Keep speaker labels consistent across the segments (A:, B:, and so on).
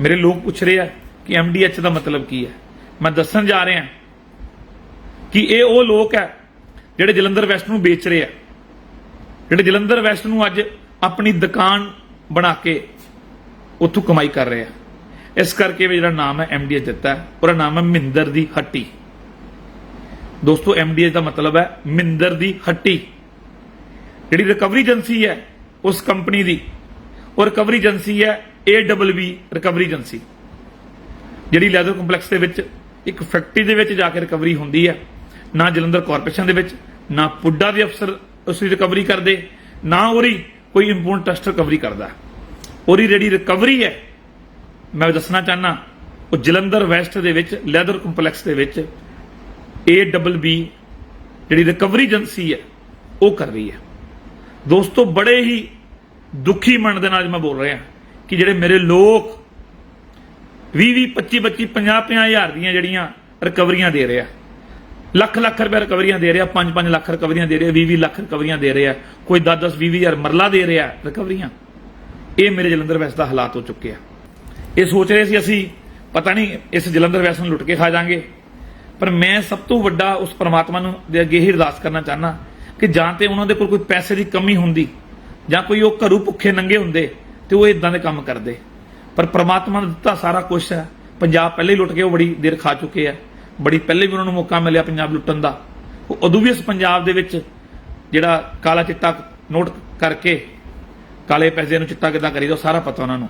A: ਮੇਰੇ ਲੋਕ ਪੁੱਛ ਰਹੇ ਆ ਕਿ ਐਮਡੀਐਚ ਦਾ ਮਤਲਬ ਕੀ ਹੈ। ਮੈਂ ਦੱਸਣ ਜਾ ਰਿਹਾ ਕਿ ਇਹ ਉਹ ਲੋਕ ਹੈ ਜਿਹੜੇ ਜਲੰਧਰ ਵੈਸਟ ਨੂੰ ਵੇਚ ਰਹੇ ਆ। ਜਿਹੜੇ ਜਲੰਧਰ ਵੈਸਟ ਨੂੰ ਅੱਜ ਆਪਣੀ ਦੁਕਾਨ ਬਣਾ ਕੇ ਉੱਥੋਂ ਕਮਾਈ ਕਰ ਰਹੇ ਆ। ਇਸ ਕਰਕੇ ਵੀ ਜਿਹੜਾ ਨਾਮ ਹੈ ਐਮਡੀਐਚ ਦਿੱਤਾ ਹੈ। ਉਹਦਾ ਨਾਮ ਹੈ ਮਹਿੰਦਰ ਦੀ ਹੱਟੀ। ਦੋਸਤੋ ਐਮਡੀਐਚ ਦਾ ਮਤਲਬ ਹੈ ਮਹਿੰਦਰ ਦੀ ਹੱਟੀ। ਜਿਹੜੀ ਰਿਕਵਰੀ ਏਜੰਸੀ ਹੈ, ਉਸ ਕੰਪਨੀ ਦੀ। ਉਹ ਰਿਕਵਰੀ ਏਜੰਸੀ ਹੈ AWB ਰਿਕਵਰੀ ਏਜੰਸੀ ਜਿਹੜੀ ਲੈਦਰ ਕੰਪਲੈਕਸ ਦੇ ਵਿੱਚ ਇੱਕ ਫੈਕਟਰੀ ਦੇ ਵਿੱਚ ਜਾ ਕੇ ਰਿਕਵਰੀ ਹੁੰਦੀ ਹੈ। ਨਾ ਜਲੰਧਰ ਕਾਰਪੋਰੇਸ਼ਨ ਦੇ ਵਿੱਚ, ਨਾ ਪੁੱਡਾ ਦੇ ਅਫਸਰ ਉਸ ਦੀ ਰਿਕਵਰੀ ਕਰਦੇ, ਨਾ ਉਹਦੀ ਕੋਈ ਇੰਪੋਰਟ ਟੈਸਟ ਰਿਕਵਰੀ ਕਰਦਾ। ਉਹਦੀ ਜਿਹੜੀ ਰਿਕਵਰੀ ਹੈ, ਮੈਂ ਦੱਸਣਾ ਚਾਹਨਾ ਉਹ ਜਲੰਧਰ ਵੈਸਟ ਦੇ ਵਿੱਚ ਲੈਦਰ ਕੰਪਲੈਕਸ ਦੇ ਵਿੱਚ ਏ ਡਬਲ ਬੀ ਜਿਹੜੀ ਰਿਕਵਰੀ ਏਜੰਸੀ ਹੈ, ਉਹ ਕਰ ਰਹੀ ਹੈ। ਦੋਸਤੋ, ਬੜੇ ਹੀ ਦੁਖੀ ਮਨ ਦੇ ਨਾਲ ਮੈਂ ਬੋਲ ਰਿਹਾ। ਕਿ ਜਿਹੜੇ ਮੇਰੇ ਲੋਕ 20 20 25 25 50 50 ਹਜ਼ਾਰ ਦੀਆਂ ਜਿਹੜੀਆਂ ਰਿਕਵਰੀਆਂ ਦੇ ਰਿਹਾ। ਲੱਖ ਲੱਖ ਰੁਪਏ ਰਿਕਵਰੀਆਂ ਦੇ ਰਿਹਾ 5 5 ਲੱਖ ਰਿਕਵਰੀਆਂ ਦੇ ਰਿਹਾ 20 20 ਲੱਖ ਰਿਕਵਰੀਆਂ ਦੇ ਰਿਹਾ। ਕੋਈ 10 10 20 ਹਜ਼ਾਰ ਮਰਲਾ ਦੇ ਰਿਹਾ ਰਿਕਵਰੀਆਂ। ਇਹ ਮੇਰੇ ਜਲੰਧਰ ਵੈਸ ਦਾ ਹਾਲਾਤ ਹੋ ਚੁੱਕੇ ਆ। ਇਹ ਸੋਚ ਰਹੇ ਸੀ ਅਸੀਂ, ਪਤਾ ਨਹੀਂ ਇਸ ਜਲੰਧਰ ਵੈਸ ਨੂੰ ਲੁੱਟ ਕੇ ਖਾ ਜਾਾਂਗੇ। ਪਰ ਮੈਂ ਸਭ ਤੋਂ ਵੱਡਾ ਉਸ ਪਰਮਾਤਮਾ ਨੂੰ ਦੇ ਅੱਗੇ ਹੀ ਅਰਦਾਸ ਕਰਨਾ ਚਾਹਨਾ ਕਿ ਜਾਂ ਤੇ ਉਹਨਾਂ ਦੇ ਕੋਲ ਕੋਈ ਪੈਸੇ ਦੀ ਕਮੀ ਹੁੰਦੀ, ਜਾਂ ਕੋਈ ਉਹ ਘਰੋਂ ਭੁੱਖੇ ਨੰਗੇ ਹੁੰਦੇ ਤੇ ਉਹ ਇਦਾਂ ਦੇ ਕੰਮ ਕਰਦੇ। ਪਰ ਪ੍ਰਮਾਤਮਾ ਨੇ ਦਿੱਤਾ ਸਾਰਾ ਕੁਝ ਹੈ। ਪੰਜਾਬ ਪਹਿਲੇ ਹੀ ਲੁੱਟ ਕੇ ਉਹ ਬੜੀ ਦੇਰ ਖਾ ਚੁੱਕੇ ਆ ਬੜੀ ਪਹਿਲੇ ਵੀ ਉਹਨਾਂ ਨੂੰ ਮੌਕਾ ਮਿਲਿਆ ਪੰਜਾਬ ਲੁੱਟਣ ਦਾ। ਉਹ ਉਦੋਂ ਵੀ ਇਸ ਪੰਜਾਬ ਦੇ ਵਿੱਚ ਜਿਹੜਾ ਕਾਲਾ ਚਿੱਟਾ ਨੋਟ ਕਰਕੇ ਕਾਲੇ ਪੈਸੇ ਨੂੰ ਚਿੱਟਾ ਕਿਦਾਂ ਕਰੀਦਾ, ਉਹ ਸਾਰਾ ਪਤਾ ਉਹਨਾਂ ਨੂੰ।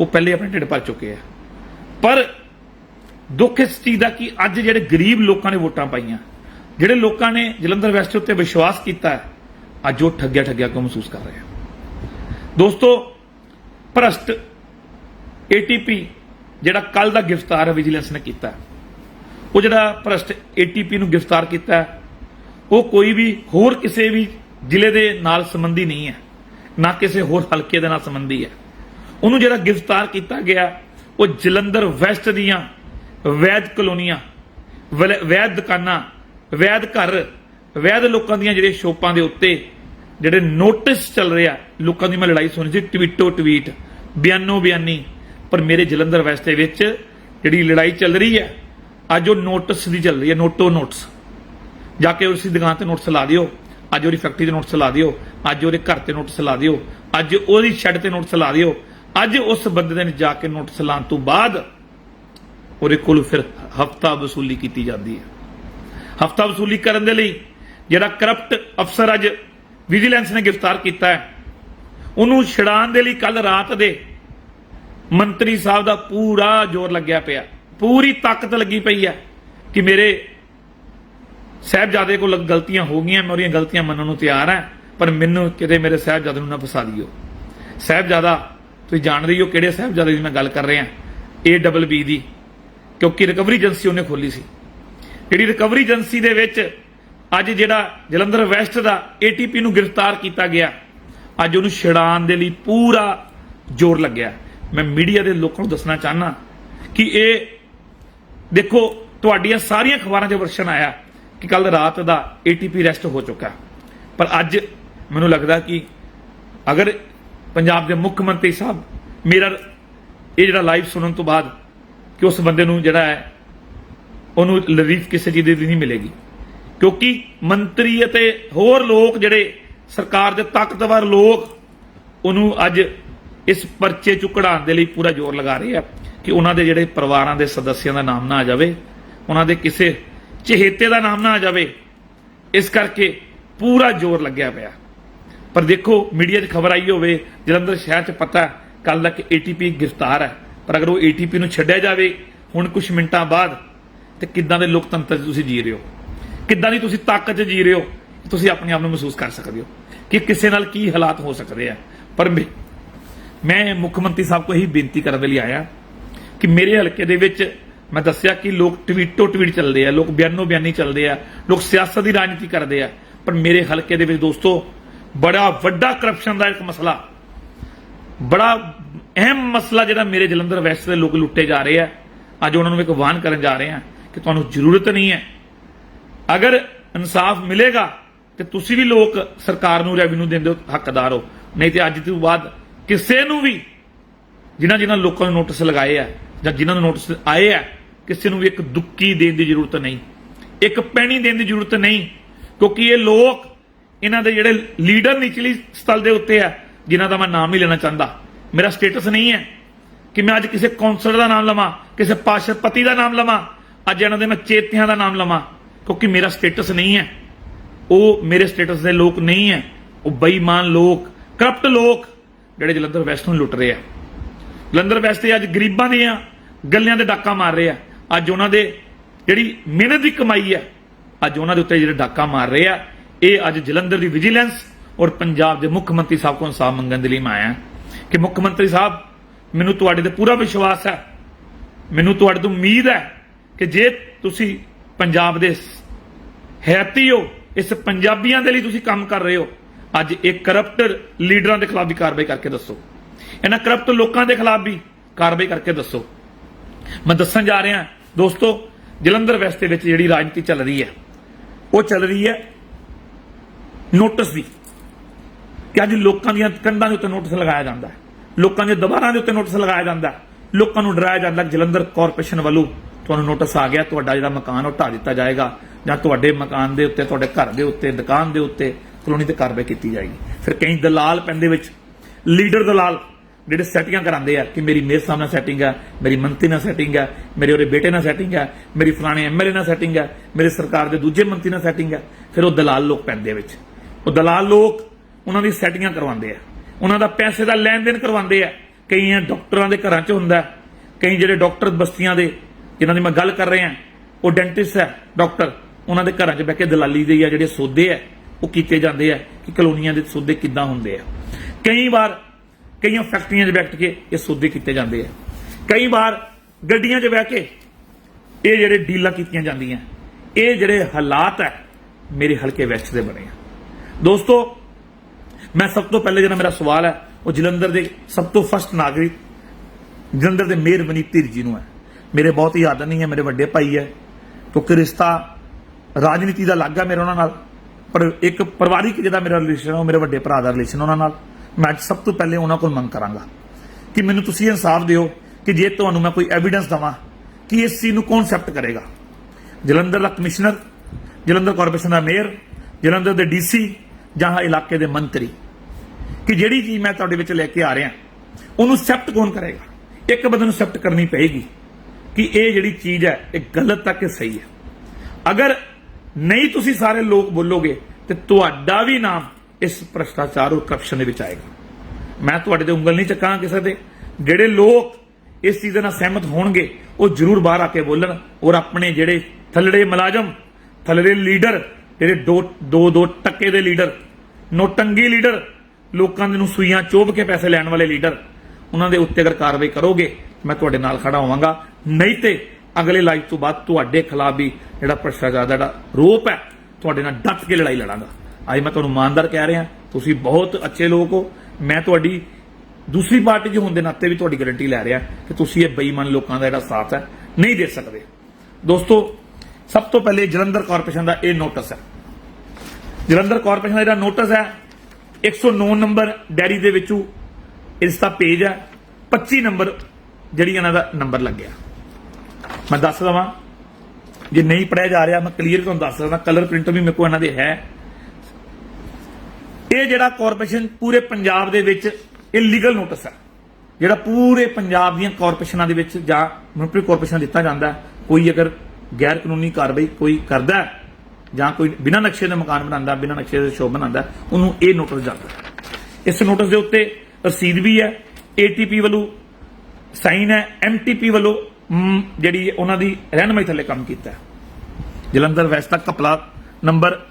A: ਉਹ ਪਹਿਲੇ ਆਪਣੇ ਢਿੱਡ ਭਰ ਚੁੱਕੇ ਆ ਪਰ ਦੁੱਖ ਇਸ ਚੀਜ਼ ਦਾ ਕਿ ਅੱਜ ਜਿਹੜੇ ਗਰੀਬ ਲੋਕਾਂ ਨੇ ਵੋਟਾਂ ਪਾਈਆਂ, ਜਿਹੜੇ ਲੋਕਾਂ ਨੇ ਜਲੰਧਰ ਵੈਸਟ ਉੱਤੇ ਵਿਸ਼ਵਾਸ ਕੀਤਾ ਅੱਜ ਉਹ ਠੱਗਿਆ ਠੱਗਿਆ ਕਿਉਂ ਮਹਿਸੂਸ ਕਰ ਰਹੇ ਆ ਦੋਸਤੋ ਭ੍ਰਸ਼ਟ ਏਟੀਪੀ ਜਿਹੜਾ ਕੱਲ ਦਾ ਗ੍ਰਿਫਤਾਰ ਵਿਜੀਲੈਂਸ ਨੇ ਕੀਤਾ। ਉਹ ਜਿਹੜਾ ਭ੍ਰਸ਼ਟ ਏਟੀਪੀ ਨੂੰ ਗ੍ਰਿਫਤਾਰ ਕੀਤਾ ਉਹ ਕੋਈ ਵੀ ਹੋਰ ਕਿਸੇ ਵੀ ਜ਼ਿਲ੍ਹੇ ਦੇ ਨਾਲ ਸੰਬੰਧੀ ਨਹੀਂ ਹੈ। ਨਾ ਕਿਸੇ ਹੋਰ ਹਲਕੇ ਦੇ ਨਾਲ ਸੰਬੰਧੀ ਹੈ। ਉਹਨੂੰ ਜਿਹੜਾ ਗ੍ਰਿਫਤਾਰ ਕੀਤਾ ਗਿਆ, ਉਹ ਜਲੰਧਰ ਵੈਸਟ ਦੀਆਂ ਵੈਦ ਕਲੋਨੀਆਂ, ਵਲ- ਵੈਦ ਦੁਕਾਨਾਂ, ਵੈਦ ਘਰ, ਵੈਦ ਲੋਕਾਂ ਦੀਆਂ ਜਿਹੜੇ ਸ਼ੋਪਾਂ ਦੇ ਉੱਤੇ ਜਿਹੜੇ ਨੋਟਿਸ ਚੱਲ ਰਿਹਾ, ਲੋਕਾਂ ਦੀ ਮੈਂ ਲੜਾਈ ਸੁਣੀ ਸੀ, ਟਵੀਟੋ ਟਵੀਟ। ਬਿਆਨੋ ਬਿਆਨੀ। ਪਰ ਮੇਰੇ ਜਲੰਧਰ ਵੈਸਟ ਦੇ ਵਿੱਚ ਜਿਹੜੀ ਲੜਾਈ ਚੱਲ ਰਹੀ ਹੈ, ਅੱਜ ਉਹ ਨੋਟਿਸ ਦੀ ਚੱਲ ਰਹੀ ਹੈ ਨੋਟੋ ਨੋਟਸ ਜਾ ਕੇ ਉਸੇ ਦੁਕਾਨ ਤੇ ਨੋਟਿਸ ਲਾ ਦਿਓ, ਅੱਜ ਉਹਦੀ ਫੈਕਟਰੀ ਤੇ ਨੋਟਿਸ ਲਾ ਦਿਓ, ਅੱਜ ਉਹਦੇ ਘਰ ਤੇ ਨੋਟਿਸ ਲਾ ਦਿਓ, ਅੱਜ ਉਹਦੀ ਸ਼ੈੱਡ ਤੇ ਨੋਟਿਸ ਲਾ ਦਿਓ, ਅੱਜ ਉਸ ਬੰਦੇ ਦੇ ਨੇ ਜਾ ਕੇ ਨੋਟਿਸ ਲਾਉਣ ਤੋਂ ਬਾਅਦ ਉਹਦੇ ਕੋਲ ਫਿਰ ਹਫਤਾ ਵਸੂਲੀ ਕੀਤੀ ਜਾਂਦੀ ਹੈ। ਹਫਤਾ ਵਸੂਲੀ ਕਰਨ ਦੇ ਲਈ ਜਿਹੜਾ ਕਰਪਟ ਅਫਸਰ ਅੱਜ ਵਿਜੀਲੈਂਸ ਨੇ ਗ੍ਰਿਫਤਾਰ ਕੀਤਾ ਹੈ, ਉਹਨੂੰ ਛਡਾਉਣ ਦੇ ਲਈ ਕੱਲ ਰਾਤ ਦੇ ਮੰਤਰੀ ਸਾਹਿਬ ਦਾ ਪੂਰਾ ਜ਼ੋਰ ਲੱਗਿਆ ਪਿਆ। ਪੂਰੀ ਤਾਕਤ ਲੱਗੀ ਪਈ ਹੈ ਕਿ ਮੇਰੇ ਸਾਹਿਬਜ਼ਾਦੇ ਕੋਲ ਗਲਤੀਆਂ ਹੋ ਗਈਆਂ, ਮੈਂ ਉਹਦੀਆਂ ਗਲਤੀਆਂ ਮੰਨਣ ਨੂੰ ਤਿਆਰ ਹਾਂ, ਪਰ ਮੈਨੂੰ ਕਿਤੇ ਮੇਰੇ ਸਾਹਿਬਜ਼ਾਦੇ ਨੂੰ ਨਾ ਫਸਾ ਦਿਓ। ਸਾਹਿਬਜ਼ਾਦਾ, ਤੁਸੀਂ ਜਾਣਦੇ ਹੀ ਹੋ ਕਿਹੜੇ ਸਾਹਿਬਜ਼ਾਦੇ ਦੀ ਮੈਂ ਗੱਲ ਕਰ ਰਿਹਾ। ਏ ਡਬਲ ਬੀ ਦੀ, ਕਿਉਂਕਿ ਰਿਕਵਰੀ ਏਜੰਸੀ ਉਹਨੇ ਖੋਲੀ ਸੀ। ਜਿਹੜੀ ਰਿਕਵਰੀ ਏਜੰਸੀ ਦੇ ਵਿੱਚ ਅੱਜ ਜਿਹੜਾ ਜਲੰਧਰ ਵੈਸਟ ਦਾ ਏਟੀਪੀ ਨੂੰ ਗ੍ਰਿਫਤਾਰ ਕੀਤਾ ਗਿਆ, ਅੱਜ ਉਹਨੂੰ ਛਡਾਉਣ ਦੇ ਲਈ ਪੂਰਾ ਜ਼ੋਰ ਲੱਗਿਆ। ਮੈਂ ਮੀਡੀਆ ਦੇ ਲੋਕਾਂ ਨੂੰ ਦੱਸਣਾ ਚਾਹਨਾ ਕਿ ਇਹ ਦੇਖੋ, ਤੁਹਾਡੀਆਂ ਸਾਰੀਆਂ ਖਬਰਾਂ 'ਚ ਵਰਸ਼ਨ ਆਇਆ ਕਿ ਕੱਲ ਰਾਤ ਦਾ ਏਟੀਪੀ ਰੈਸਟ ਹੋ ਚੁੱਕਾ। ਪਰ ਅੱਜ ਮੈਨੂੰ ਲੱਗਦਾ ਕਿ ਅਗਰ ਪੰਜਾਬ ਦੇ ਮੁੱਖ ਮੰਤਰੀ ਸਾਹਿਬ ਮੇਰਾ ਇਹ ਜਿਹੜਾ ਲਾਈਵ ਸੁਣਨ ਤੋਂ ਬਾਅਦ ਕਿ ਉਸ ਬੰਦੇ ਨੂੰ ਜਿਹੜਾ ਹੈ, ਉਹਨੂੰ ਰਿਲੀਫ ਕਿਸੇ ਚੀਜ਼ ਦੀ ਨਹੀਂ ਮਿਲੇਗੀ। ਕਿਉਂਕਿ ਮੰਤਰੀ ਅਤੇ ਹੋਰ ਲੋਕ ਜਿਹੜੇ ਸਰਕਾਰ ਦੇ ਤਾਕਤਵਰ ਲੋਕ, ਉਹਨੂੰ ਅੱਜ ਇਸ ਪਰਚੇ ਚੋਂ ਕਢਾਉਣ ਦੇ ਲਈ ਪੂਰਾ ਜ਼ੋਰ ਲਗਾ ਰਹੇ ਆ ਕਿ ਉਹਨਾਂ ਦੇ ਜਿਹੜੇ ਪਰਿਵਾਰਾਂ ਦੇ ਸਦੱਸਿਆਂ ਦਾ ਨਾਮ ਨਾ ਆ ਜਾਵੇ, ਉਹਨਾਂ ਦੇ ਕਿਸੇ ਚਹੇਤੇ ਦਾ ਨਾਮ ਨਾ ਆ ਜਾਵੇ, ਇਸ ਕਰਕੇ ਪੂਰਾ ਜ਼ੋਰ ਲੱਗਿਆ ਪਿਆ। ਪਰ ਦੇਖੋ, ਮੀਡੀਆ 'ਚ ਖਬਰ ਆਈ ਹੋਵੇ, ਜਲੰਧਰ ਸ਼ਹਿਰ 'ਚ ਪਤਾ ਕੱਲ ਤੱਕ ਏਟੀਪੀ ਗ੍ਰਿਫਤਾਰ ਹੈ। ਪਰ ਅਗਰ ਉਹ ਏਟੀਪੀ ਨੂੰ ਛੱਡਿਆ ਜਾਵੇ, ਹੁਣ ਕੁਝ ਮਿੰਟਾਂ ਬਾਅਦ ਤੇ ਕਿੱਦਾਂ ਦੇ ਲੋਕਤੰਤਰ 'ਚ ਤੁਸੀਂ ਜੀ ਰਹੇ ਹੋ? ਕਿੱਦਾਂ ਦੀ ਤੁਸੀਂ ਤਾਕਤ 'ਚ ਜੀ ਰਹੇ ਹੋ? ਤੁਸੀਂ ਆਪਣੇ ਆਪ ਨੂੰ ਮਹਿਸੂਸ ਕਰ ਸਕਦੇ ਹੋ ਕਿ ਕਿਸੇ ਨਾਲ ਕੀ ਹਾਲਾਤ ਹੋ ਸਕਦੇ ਆ। ਪਰ ਮੈਂ ਮੁੱਖ ਮੰਤਰੀ ਸਾਹਿਬ ਕੋ ਇਹੀ ਬੇਨਤੀ ਕਰਨ ਦੇ ਲਈ ਆਇਆ ਕਿ ਮੇਰੇ ਹਲਕੇ ਦੇ ਵਿੱਚ ਮੈਂ ਦੱਸਿਆ ਕਿ ਲੋਕ ਟਵੀਟੋ ਟਵੀਟ ਚੱਲਦੇ ਆ, ਲੋਕ ਬਿਆਨੋ ਬਿਆਨੀ ਚੱਲਦੇ ਆ, ਲੋਕ ਸਿਆਸਤ ਦੀ ਰਾਜਨੀਤੀ ਕਰਦੇ ਆ। ਪਰ ਮੇਰੇ ਹਲਕੇ ਦੇ ਵਿੱਚ ਦੋਸਤੋ, ਬੜਾ ਵੱਡਾ ਕਰਪਸ਼ਨ ਦਾ ਇੱਕ ਮਸਲਾ, ਬੜਾ ਅਹਿਮ ਮਸਲਾ ਜਿਹੜਾ ਮੇਰੇ ਜਲੰਧਰ ਵੈਸਟ ਦੇ ਲੋਕ ਲੁੱਟੇ ਜਾ ਰਹੇ ਆ। ਅੱਜ ਉਹਨਾਂ ਨੂੰ ਇੱਕ ਵਾਹਨ ਕਰਨ ਜਾ ਰਹੇ ਆ ਕਿ ਤੁਹਾਨੂੰ ਜ਼ਰੂਰਤ ਨਹੀਂ ਹੈ। ਅਗਰ ਇਨਸਾਫ ਮਿਲੇਗਾ ਤੇ ਤੁਸੀਂ ਵੀ ਲੋਕ ਸਰਕਾਰ ਨੂੰ ਰੈਵਨਿਊ ਦਿੰਦੇ ਹੋ ਹੱਕਦਾਰ ਹੋ। ਨਹੀਂ ਤੇ ਅੱਜ ਤੋਂ ਬਾਅਦ ਕਿਸੇ ਨੂੰ ਵੀ ਜਿਨ੍ਹਾਂ ਜਿਨ੍ਹਾਂ ਲੋਕਾਂ ਨੂੰ ਨੋਟਿਸ ਲਗਾਏ ਆ ਜਾਂ ਜਿਨ੍ਹਾਂ ਨੂੰ ਨੋਟਿਸ ਆਏ ਆ, ਕਿਸੇ ਨੂੰ ਵੀ ਇੱਕ ਦੁੱਕੀ ਦੇਣ ਦੀ ਜ਼ਰੂਰਤ ਨਹੀਂ, ਇੱਕ ਪੈਣੀ ਦੇਣ ਦੀ ਜ਼ਰੂਰਤ ਨਹੀਂ, ਕਿਉਂਕਿ ਇਹ ਲੋਕ ਇਹਨਾਂ ਦੇ ਜਿਹੜੇ ਲੀਡਰ ਨਿਚਲੀ ਸਤਲ ਦੇ ਉੱਤੇ ਆ, ਜਿਨ੍ਹਾਂ ਦਾ ਮੈਂ ਨਾਮ ਨਹੀਂ ਲੈਣਾ ਚਾਹੁੰਦਾ। ਮੇਰਾ ਸਟੇਟਸ ਨਹੀਂ ਹੈ ਕਿ ਮੈਂ ਅੱਜ ਕਿਸੇ ਕੌਂਸਲਰ ਦਾ ਨਾਮ ਲਵਾਂ, ਕਿਸੇ ਪਾਸ਼ਪਤੀ ਦਾ ਨਾਮ ਲਵਾਂ, ਅੱਜ ਇਹਨਾਂ ਦੇ ਮੈਂ ਚੇਤਿਆਂ ਦਾ ਨਾਮ ਲਵਾਂ, ਕਿਉਂਕਿ ਮੇਰਾ ਸਟੇਟਸ ਨਹੀਂ ਹੈ। ਉਹ ਮੇਰੇ ਸਟੇਟਸ ਦੇ ਲੋਕ ਨਹੀਂ ਹੈ। ਉਹ ਬੇਈਮਾਨ ਲੋਕ ਕਰਪਟ ਲੋਕ ਜਿਹੜੇ ਜਲੰਧਰ ਵੈਸਟ ਨੂੰ ਲੁੱਟ ਰਹੇ ਆ। ਜਲੰਧਰ ਵੈਸਟ ਤੇ ਅੱਜ ਗਰੀਬਾਂ ਦੀਆਂ ਗੱਲਿਆਂ ਦੇ ਡਾਕਾ ਮਾਰ ਰਹੇ ਆ। ਅੱਜ ਉਹਨਾਂ ਦੇ ਜਿਹੜੀ ਮਿਹਨਤ ਦੀ ਕਮਾਈ ਹੈ ਅੱਜ ਉਹਨਾਂ ਦੇ ਉੱਤੇ ਜਿਹੜੇ ਡਾਕਾ ਮਾਰ ਰਹੇ ਆ, ਇਹ ਅੱਜ ਜਲੰਧਰ ਦੀ ਵਿਜੀਲੈਂਸ ਔਰ ਪੰਜਾਬ ਦੇ ਮੁੱਖ ਮੰਤਰੀ ਸਾਹਿਬ ਕੋਲ ਇਨਸਾਫ ਮੰਗਣ ਦੇ ਲਈ ਮੈਂ ਆਇਆ। ਕਿ ਮੁੱਖ ਮੰਤਰੀ ਸਾਹਿਬ, ਮੈਨੂੰ ਤੁਹਾਡੇ ਤੇ ਪੂਰਾ ਵਿਸ਼ਵਾਸ ਹੈ। ਮੈਨੂੰ ਤੁਹਾਡੇ ਤੋਂ ਉਮੀਦ ਹੈ ਕਿ ਜੇ ਤੁਸੀਂ ਪੰਜਾਬ ਦੇ ਹੈਤੀ ਹੋ, ਇਸ ਪੰਜਾਬੀਆਂ ਦੇ ਲਈ ਤੁਸੀਂ ਕੰਮ ਕਰ ਰਹੇ ਹੋ ਅੱਜ ਇਹ ਕਰਪਟ ਲੀਡਰਾਂ ਦੇ ਖਿਲਾਫ ਵੀ ਕਾਰਵਾਈ ਕਰਕੇ ਦੱਸੋ। ਇਹਨਾਂ ਕਰਪਟ ਲੋਕਾਂ ਦੇ ਖਿਲਾਫ ਵੀ ਕਾਰਵਾਈ ਕਰਕੇ ਦੱਸੋ। ਮੈਂ ਦੱਸਣ ਜਾ ਰਿਹਾ, ਦੋਸਤੋ, ਜਲੰਧਰ ਵੈਸਟ ਦੇ ਵਿੱਚ ਜਿਹੜੀ ਰਾਜਨੀਤੀ ਚੱਲ ਰਹੀ ਹੈ, ਉਹ ਚੱਲ ਰਹੀ ਹੈ ਨੋਟਿਸ ਦੀ। ਕਿ ਅੱਜ ਲੋਕਾਂ ਦੀਆਂ ਕੰਧਾਂ ਦੇ ਉੱਤੇ ਨੋਟਿਸ ਲਗਾਇਆ ਜਾਂਦਾ ਹੈ। ਲੋਕਾਂ ਦੇ ਦਬਾਰਾਂ ਦੇ ਉੱਤੇ ਨੋਟਿਸ ਲਗਾਇਆ ਜਾਂਦਾ ਹੈ। ਲੋਕਾਂ ਨੂੰ ਡਰਾਇਆ ਜਾਂਦਾ ਜਲੰਧਰ ਕਾਰਪੋਰੇਸ਼ਨ ਵੱਲੋਂ ਤੁਹਾਨੂੰ ਨੋਟਿਸ ਆ ਗਿਆ, ਤੁਹਾਡਾ ਜਿਹੜਾ ਮਕਾਨ ਉਹ ਢਾ ਦਿੱਤਾ ਜਾਏਗਾ ਜਾਂ ਤੁਹਾਡੇ ਮਕਾਨ ਦੇ ਉੱਤੇ, ਤੁਹਾਡੇ ਘਰ ਦੇ ਉੱਤੇ, ਦੁਕਾਨ ਦੇ ਉੱਤੇ ਕਲੋਨੀ ਤੇ ਕਾਰਵਾਈ ਕੀਤੀ ਜਾਏਗੀ। ਫਿਰ ਕਈ ਦਲਾਲ ਪੈਂਦੇ ਵਿੱਚ, ਲੀਡਰ ਦਲਾਲ, ਜਿਹੜੇ ਸੈਟਿੰਗਾਂ ਕਰਾਉਂਦੇ ਆ ਕਿ ਮੇਰੀ ਮੇਰ ਸਾਹਿਬ ਨਾਲ ਸੈਟਿੰਗ ਹੈ ਮੇਰੀ ਮੰਤਰੀ ਨਾਲ ਸੈਟਿੰਗ ਹੈ ਮੇਰੇ ਉਹਦੇ ਬੇਟੇ ਨਾਲ ਸੈਟਿੰਗ ਹੈ ਮੇਰੀ ਫਲਾਣੇ ਐਮਐਲਏ ਨਾਲ ਸੈਟਿੰਗ ਹੈ ਮੇਰੇ ਸਰਕਾਰ ਦੇ ਦੂਜੇ ਮੰਤਰੀ ਨਾਲ ਸੈਟਿੰਗ ਹੈ ਫਿਰ ਉਹ ਦਲਾਲ ਲੋਕ ਪੈਂਦੇ ਵਿੱਚ। ਉਹ ਦਲਾਲ ਲੋਕ ਉਹਨਾਂ ਦੀ ਸੈਟਿੰਗਾਂ ਕਰਵਾਉਂਦੇ ਆ। ਉਹਨਾਂ ਦਾ ਪੈਸੇ ਦਾ ਲੈਣ ਦੇਣ ਕਰਵਾਉਂਦੇ ਆ। ਕਈਆਂ ਡਾਕਟਰਾਂ ਦੇ ਘਰਾਂ 'ਚ ਹੁੰਦਾ, ਕਈ ਜਿਹੜੇ ਡਾਕਟਰ ਬਸਤੀਆਂ ਦੇ, ਜਿਨ੍ਹਾਂ ਦੀ ਮੈਂ ਗੱਲ ਕਰ ਰਿਹਾ, ਉਹ ਡੈਂਟਿਸਟ ਹੈ ਡਾਕਟਰ, ਉਹਨਾਂ ਦੇ ਘਰਾਂ 'ਚ ਬਹਿ ਕੇ ਦਲਾਲੀ ਦੇ ਆ ਜਿਹੜੇ ਸੌਦੇ ਆ ਉਹ ਕੀਤੇ ਜਾਂਦੇ ਆ ਕਿ ਕਲੋਨੀਆਂ ਦੇ ਸੌਦੇ ਕਿੱਦਾਂ ਹੁੰਦੇ ਆ। ਕਈ ਵਾਰ ਕਈਆਂ ਫੈਕਟਰੀਆਂ 'ਚ ਬੈਠ ਕੇ ਇਹ ਸੌਦੇ ਕੀਤੇ ਜਾਂਦੇ ਆ। ਕਈ ਵਾਰ ਗੱਡੀਆਂ 'ਚ ਬਹਿ ਕੇ ਇਹ ਜਿਹੜੇ ਡੀਲਾਂ ਕੀਤੀਆਂ ਜਾਂਦੀਆਂ, ਇਹ ਜਿਹੜੇ ਹਾਲਾਤ ਹੈ ਮੇਰੇ ਹਲਕੇ ਵੈਸਟ ਦੇ ਬਣੇ ਆ। ਦੋਸਤੋ, ਮੈਂ ਸਭ ਤੋਂ ਪਹਿਲੇ ਜਿਹੜਾ ਮੇਰਾ ਸਵਾਲ ਹੈ, ਉਹ ਜਲੰਧਰ ਦੇ ਸਭ ਤੋਂ ਫਸਟ ਨਾਗਰਿਕ, ਜਲੰਧਰ ਦੇ ਮੇਅਰ ਮਨੀਤ ਧੀਰ ਜੀ ਨੂੰ ਹੈ। ਮੇਰੇ ਬਹੁਤ ਹੀ ਆਦਰ ਹੈ ਮੇਰੇ ਵੱਡੇ ਭਾਈ ਹੈ, ਕਿਉਂਕਿ ਰਿਸ਼ਤਾ ਰਾਜਨੀਤੀ ਦਾ ਲੱਗਾ ਮੇਰੇ ਉਹਨਾਂ ਨਾਲ। ਪਰ ਇੱਕ ਪਰਿਵਾਰਿਕ ਜਿਹੜਾ ਮੇਰਾ ਰਿਲੇਸ਼ਨ ਹੈ ਉਹ ਮੇਰੇ ਵੱਡੇ ਭਰਾ ਦਾ ਰਿਲੇਸ਼ਨ ਉਹਨਾਂ ਨਾਲ। ਮੈਂ ਅੱਜ ਸਭ ਤੋਂ ਪਹਿਲੇ ਉਹਨਾਂ ਕੋਲ ਮੰਗ ਕਰਾਂਗਾ ਕਿ ਮੈਨੂੰ ਤੁਸੀਂ ਇਨਸਾਫ ਦਿਓ ਕਿ ਜੇ ਤੁਹਾਨੂੰ ਮੈਂ ਕੋਈ ਐਵੀਡੈਂਸ ਦਵਾਂ ਕਿ ਇਸ ਚੀਜ਼ ਨੂੰ ਕੌਣ ਐਕਸੈਪਟ ਕਰੇਗਾ। ਜਲੰਧਰ ਦਾ ਕਮਿਸ਼ਨਰ ਜਲੰਧਰ ਕਾਰਪੋਰੇਸ਼ਨ ਦਾ ਮੇਅਰ ਜਲੰਧਰ ਦੇ ਡੀਸੀ ਜਾਂ ਇਲਾਕੇ ਦੇ ਮੰਤਰੀ, ਕਿ ਜਿਹੜੀ ਚੀਜ਼ ਮੈਂ ਤੁਹਾਡੇ ਵਿੱਚ ਲੈ ਕੇ ਆ ਰਿਹਾ, ਉਹਨੂੰ ਐਕਸੈਪਟ ਕੌਣ ਕਰੇਗਾ? ਇੱਕ ਬੰਦੇ ਨੂੰ ਐਕਸੈਪਟ ਕਰਨੀ ਪਏਗੀ ਕਿ ਇਹ ਜਿਹੜੀ ਚੀਜ਼ ਹੈ, ਇਹ ਗਲਤ ਹੈ ਕਿ ਸਹੀ ਹੈ। ਅਗਰ ਨਹੀਂ ਤੁਸੀਂ ਸਾਰੇ ਲੋਕ ਬੋਲੋਗੇ, ਤੇ ਤੁਹਾਡਾ ਵੀ ਨਾਮ ਇਸ ਭ੍ਰਸ਼ਟਾਚਾਰ ਔਰ ਕਰਪਸ਼ਨ ਦੇ ਵਿੱਚ ਆਏਗਾ। ਮੈਂ ਤੁਹਾਡੇ ਤੇ ਉਂਗਲ ਨਹੀਂ ਚੱਕਾਂ ਕਿਸੇ ਦੇ। ਜਿਹੜੇ ਲੋਕ ਇਸ ਚੀਜ਼ ਨਾਲ ਸਹਿਮਤ ਹੋਣਗੇ, ਉਹ ਜ਼ਰੂਰ ਬਾਹਰ ਆ ਕੇ ਬੋਲਣ ਔਰ ਆਪਣੇ ਜਿਹੜੇ ਥੱਲੜੇ ਮੁਲਾਜ਼ਮ, ਥੱਲੜੇ ਲੀਡਰ, ਜਿਹੜੇ ਦੋ ਦੋ ਦੋ ਟੱਕੇ ਦੇ ਲੀਡਰ, ਨੋਟੰਗੀ ਲੀਡਰ, ਲੋਕਾਂ ਦੇ ਨੂੰ ਸੂਈਆਂ ਚੋਬ ਕੇ ਪੈਸੇ ਲੈਣ ਵਾਲੇ ਲੀਡਰ, ਉਹਨਾਂ ਦੇ ਉੱਤੇ ਅਗਰ ਕਾਰਵਾਈ ਕਰੋਗੇ, ਮੈਂ ਤੁਹਾਡੇ ਨਾਲ ਖੜਾ ਹੋਵਾਂਗਾ। ਨਹੀਂ ਤੇ ਅਗਲੇ ਲਾਈਵ ਤੋਂ ਬਾਅਦ ਤੁਹਾਡੇ ਖਿਲਾਫ ਵੀ ਜਿਹੜਾ ਭ੍ਰਿਸ਼ਟਾਚਾਰ ਦਾ ਜਿਹੜਾ ਰੋਪ ਹੈ, ਤੁਹਾਡੇ ਨਾਲ ਡਟ ਕੇ ਲੜਾਈ ਲੜਾਂਗਾ। ਅੱਜ ਮੈਂ ਤੁਹਾਨੂੰ ਇਮਾਨਦਾਰ ਕਹਿ ਰਿਹਾ, ਤੁਸੀਂ ਬਹੁਤ ਅੱਛੇ ਲੋਕ ਹੋ। ਮੈਂ ਤੁਹਾਡੀ ਦੂਸਰੀ ਪਾਰਟੀ 'ਚ ਹੋਣ ਦੇ ਨਾਤੇ ਵੀ ਤੁਹਾਡੀ ਗਾਰੰਟੀ ਲੈ ਰਿਹਾ ਕਿ ਤੁਸੀਂ ਇਹ ਬੇਈਮਾਨ ਲੋਕਾਂ ਦਾ ਜਿਹੜਾ ਸਾਥ ਹੈ, ਨਹੀਂ ਦੇ ਸਕਦੇ। ਦੋਸਤੋ, ਸਭ ਤੋਂ ਪਹਿਲੇ ਜਲੰਧਰ ਕਾਰਪੋਰੇਸ਼ਨ ਦਾ ਇਹ ਨੋਟਿਸ ਹੈ। ਜਲੰਧਰ ਕਾਰਪੋਰੇਸ਼ਨ ਦਾ ਜਿਹੜਾ ਨੋਟਿਸ ਹੈ 109 ਨੰਬਰ ਡੈਰੀ ਦੇ ਵਿੱਚੋਂ ਇਸ ਦਾ ਪੇਜ ਹੈ 25 ਨੰਬਰ ਜਿਹੜੀ ਇਹਨਾਂ ਦਾ ਨੰਬਰ ਲੱਗਿਆ। ਮੈਂ ਦੱਸ ਦਵਾਂ। ਜੇ ਨਹੀਂ ਪੜਿਆ ਜਾ ਰਿਹਾ, ਮੈਂ ਕਲੀਅਰ ਤੁਹਾਨੂੰ ਦੱਸ ਸਕਦਾ ਕਲਰ ਪ੍ਰਿੰਟ ਵੀ ਮੇਰੇ ਕੋਲ ਇਹਨਾਂ ਦੇ ਹੈ। ਇਹ ਜਿਹੜਾ ਕਾਰਪੋਰੇਸ਼ਨ ਪੂਰੇ ਪੰਜਾਬ ਦੇ ਵਿੱਚ ਇਹ ਲੀਗਲ ਨੋਟਿਸ ਹੈ। ਜਿਹੜਾ ਪੂਰੇ ਪੰਜਾਬ ਦੀਆਂ ਕਾਰਪੋਰੇਸ਼ਨਾਂ ਦੇ ਵਿੱਚ ਜਾਂ ਮਿਊਨਿਸਪਲ ਕਾਰਪੋਰੇਸ਼ਨ ਦਿੱਤਾ ਜਾਂਦਾ ਕੋਈ ਅਗਰ ਗੈਰ ਕਾਨੂੰਨੀ ਕਾਰਵਾਈ ਕੋਈ ਕਰਦਾ ਜਾਂ ਕੋਈ ਬਿਨਾਂ ਨਕਸ਼ੇ ਦੇ ਮਕਾਨ ਬਣਾਉਂਦਾ ਬਿਨਾਂ ਨਕਸ਼ੇ ਦੇ ਸ਼ੋਅ ਬਣਾਉਂਦਾ ਉਹਨੂੰ ਇਹ ਨੋਟਿਸ ਜਾਂਦਾ ਇਸ ਨੋਟਿਸ ਦੇ ਉੱਤੇ ਰਸੀਦ ਵੀ ਹੈ ਏਟੀਪੀ ਵੱਲੋਂ ਸਾਈਨ ਹੈ ਐਮਟੀਪੀ ਵੱਲੋਂ ਜਿਹੜੀ ਉਹਨਾਂ ਦੀ ਰਹਿਨਮਾਈ ਥੱਲੇ ਕੰਮ ਕੀਤਾ ਜਲੰਧਰ ਵੈਸਟ ਤੱਕ ਕਪਲਾ ਨੰਬਰ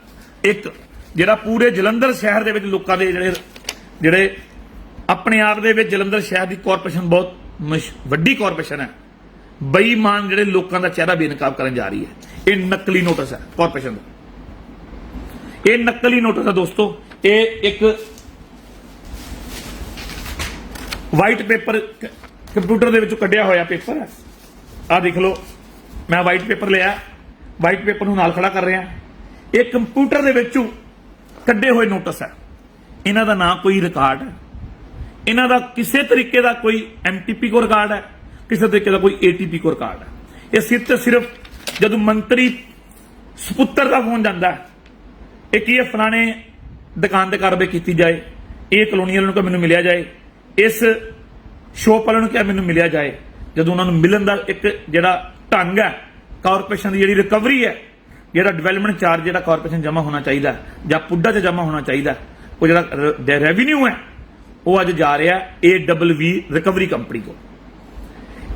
A: 1 ਜਿਹੜਾ ਪੂਰੇ ਜਲੰਧਰ ਸ਼ਹਿਰ ਦੇ ਵਿੱਚ ਲੋਕਾਂ ਦੇ ਜਿਹੜੇ ਜਿਹੜੇ ਆਪਣੇ ਆਪ ਦੇ ਵਿੱਚ ਜਲੰਧਰ ਸ਼ਹਿਰ ਦੀ ਕਾਰਪੋਰੇਸ਼ਨ ਬਹੁਤ ਮਸ਼- ਵੱਡੀ ਕਾਰਪੋਰੇਸ਼ਨ ਹੈ। ਬੇਈਮਾਨ ਜਿਹੜੇ ਲੋਕਾਂ ਦਾ ਚਿਹਰਾ ਬੇਨਕਾਬ ਕਰਨ ਜਾ ਰਹੀ ਹੈ। ਇਹ ਨਕਲੀ ਨੋਟਿਸ ਹੈ ਕਾਰਪੋਰੇਸ਼ਨ ਦਾ। ਇਹ ਨਕਲੀ ਨੋਟਿਸ ਹੈ ਦੋਸਤੋ। ਇਹ ਇੱਕ ਵਾਈਟ ਪੇਪਰ ਕੰਪਿਊਟਰ ਦੇ ਵਿੱਚੋਂ ਕੱਢਿਆ ਹੋਇਆ ਪੇਪਰ ਹੈ। ਆ ਦੇਖ ਲਓ, ਮੈਂ ਵਾਈਟ ਪੇਪਰ ਲਿਆ ਵਾਈਟ ਪੇਪਰ ਨੂੰ ਨਾਲ ਖੜਾ ਕਰ ਰਿਹਾ। ਇਹ ਕੰਪਿਊਟਰ ਦੇ ਵਿੱਚੋਂ ਕੱਢੇ ਹੋਏ ਨੋਟਿਸ ਹੈ। ਇਹਨਾਂ ਦਾ ਨਾਂ ਕੋਈ ਰਿਕਾਰਡ ਹੈ। ਇਹਨਾਂ ਦਾ ਕਿਸੇ ਤਰੀਕੇ ਦਾ ਕੋਈ ਐਮਟੀਪੀ ਕੋ ਰਿਕਾਰਡ ਹੈ, ਕਿਸੇ ਤਰੀਕੇ ਦਾ ਕੋਈ ਏਟੀਪੀ ਕੋ ਰਿਕਾਰਡ ਹੈ। ਇਹ ਸਿਰਫ ਤੇ ਸਿਰਫ ਜਦੋਂ ਮੰਤਰੀ ਸੁਪੁੱਤਰ ਦਾ ਫੋਨ ਜਾਂਦਾ ਹੈ, ਇਹ ਕੀ ਹੈ, ਫਲਾਣੇ ਦੁਕਾਨ ਤੇ ਕਾਰਵਾਈ ਕੀਤੀ ਜਾਏ, ਇਹ ਕਲੋਨੀਅਲ ਨੂੰ ਕਿ ਮੈਨੂੰ ਮਿਲਿਆ ਜਾਏ, ਇਸ ਸ਼ੋਪ ਵਾਲਿਆਂ ਨੂੰ ਕਿ ਮੈਨੂੰ ਮਿਲਿਆ ਜਾਏ। ਜਦੋਂ ਉਹਨਾਂ ਨੂੰ ਮਿਲਣ ਦਾ ਇੱਕ ਜਿਹੜਾ ਢੰਗ ਹੈ ਕਾਰਪੋਰੇਸ਼ਨ ਦੀ ਜਿਹੜੀ ਰਿਕਵਰੀ ਹੈ, ਜਿਹੜਾ ਡਿਵੈਲਪਮੈਂਟ ਚਾਰਜ ਜਿਹੜਾ ਕਾਰਪੋਰੇਸ਼ਨ ਜਮ੍ਹਾਂ ਹੋਣਾ ਚਾਹੀਦਾ ਜਾਂ ਪੁੱਡਾ 'ਚ ਜਮ੍ਹਾਂ ਹੋਣਾ ਚਾਹੀਦਾ ਉਹ ਜਿਹੜਾ ਰੈਵਨਿਊ ਹੈ, ਉਹ ਅੱਜ ਜਾ ਰਿਹਾ ਏਡਬਲਯੂ ਰਿਕਵਰੀ ਕੰਪਨੀ ਕੋਲ।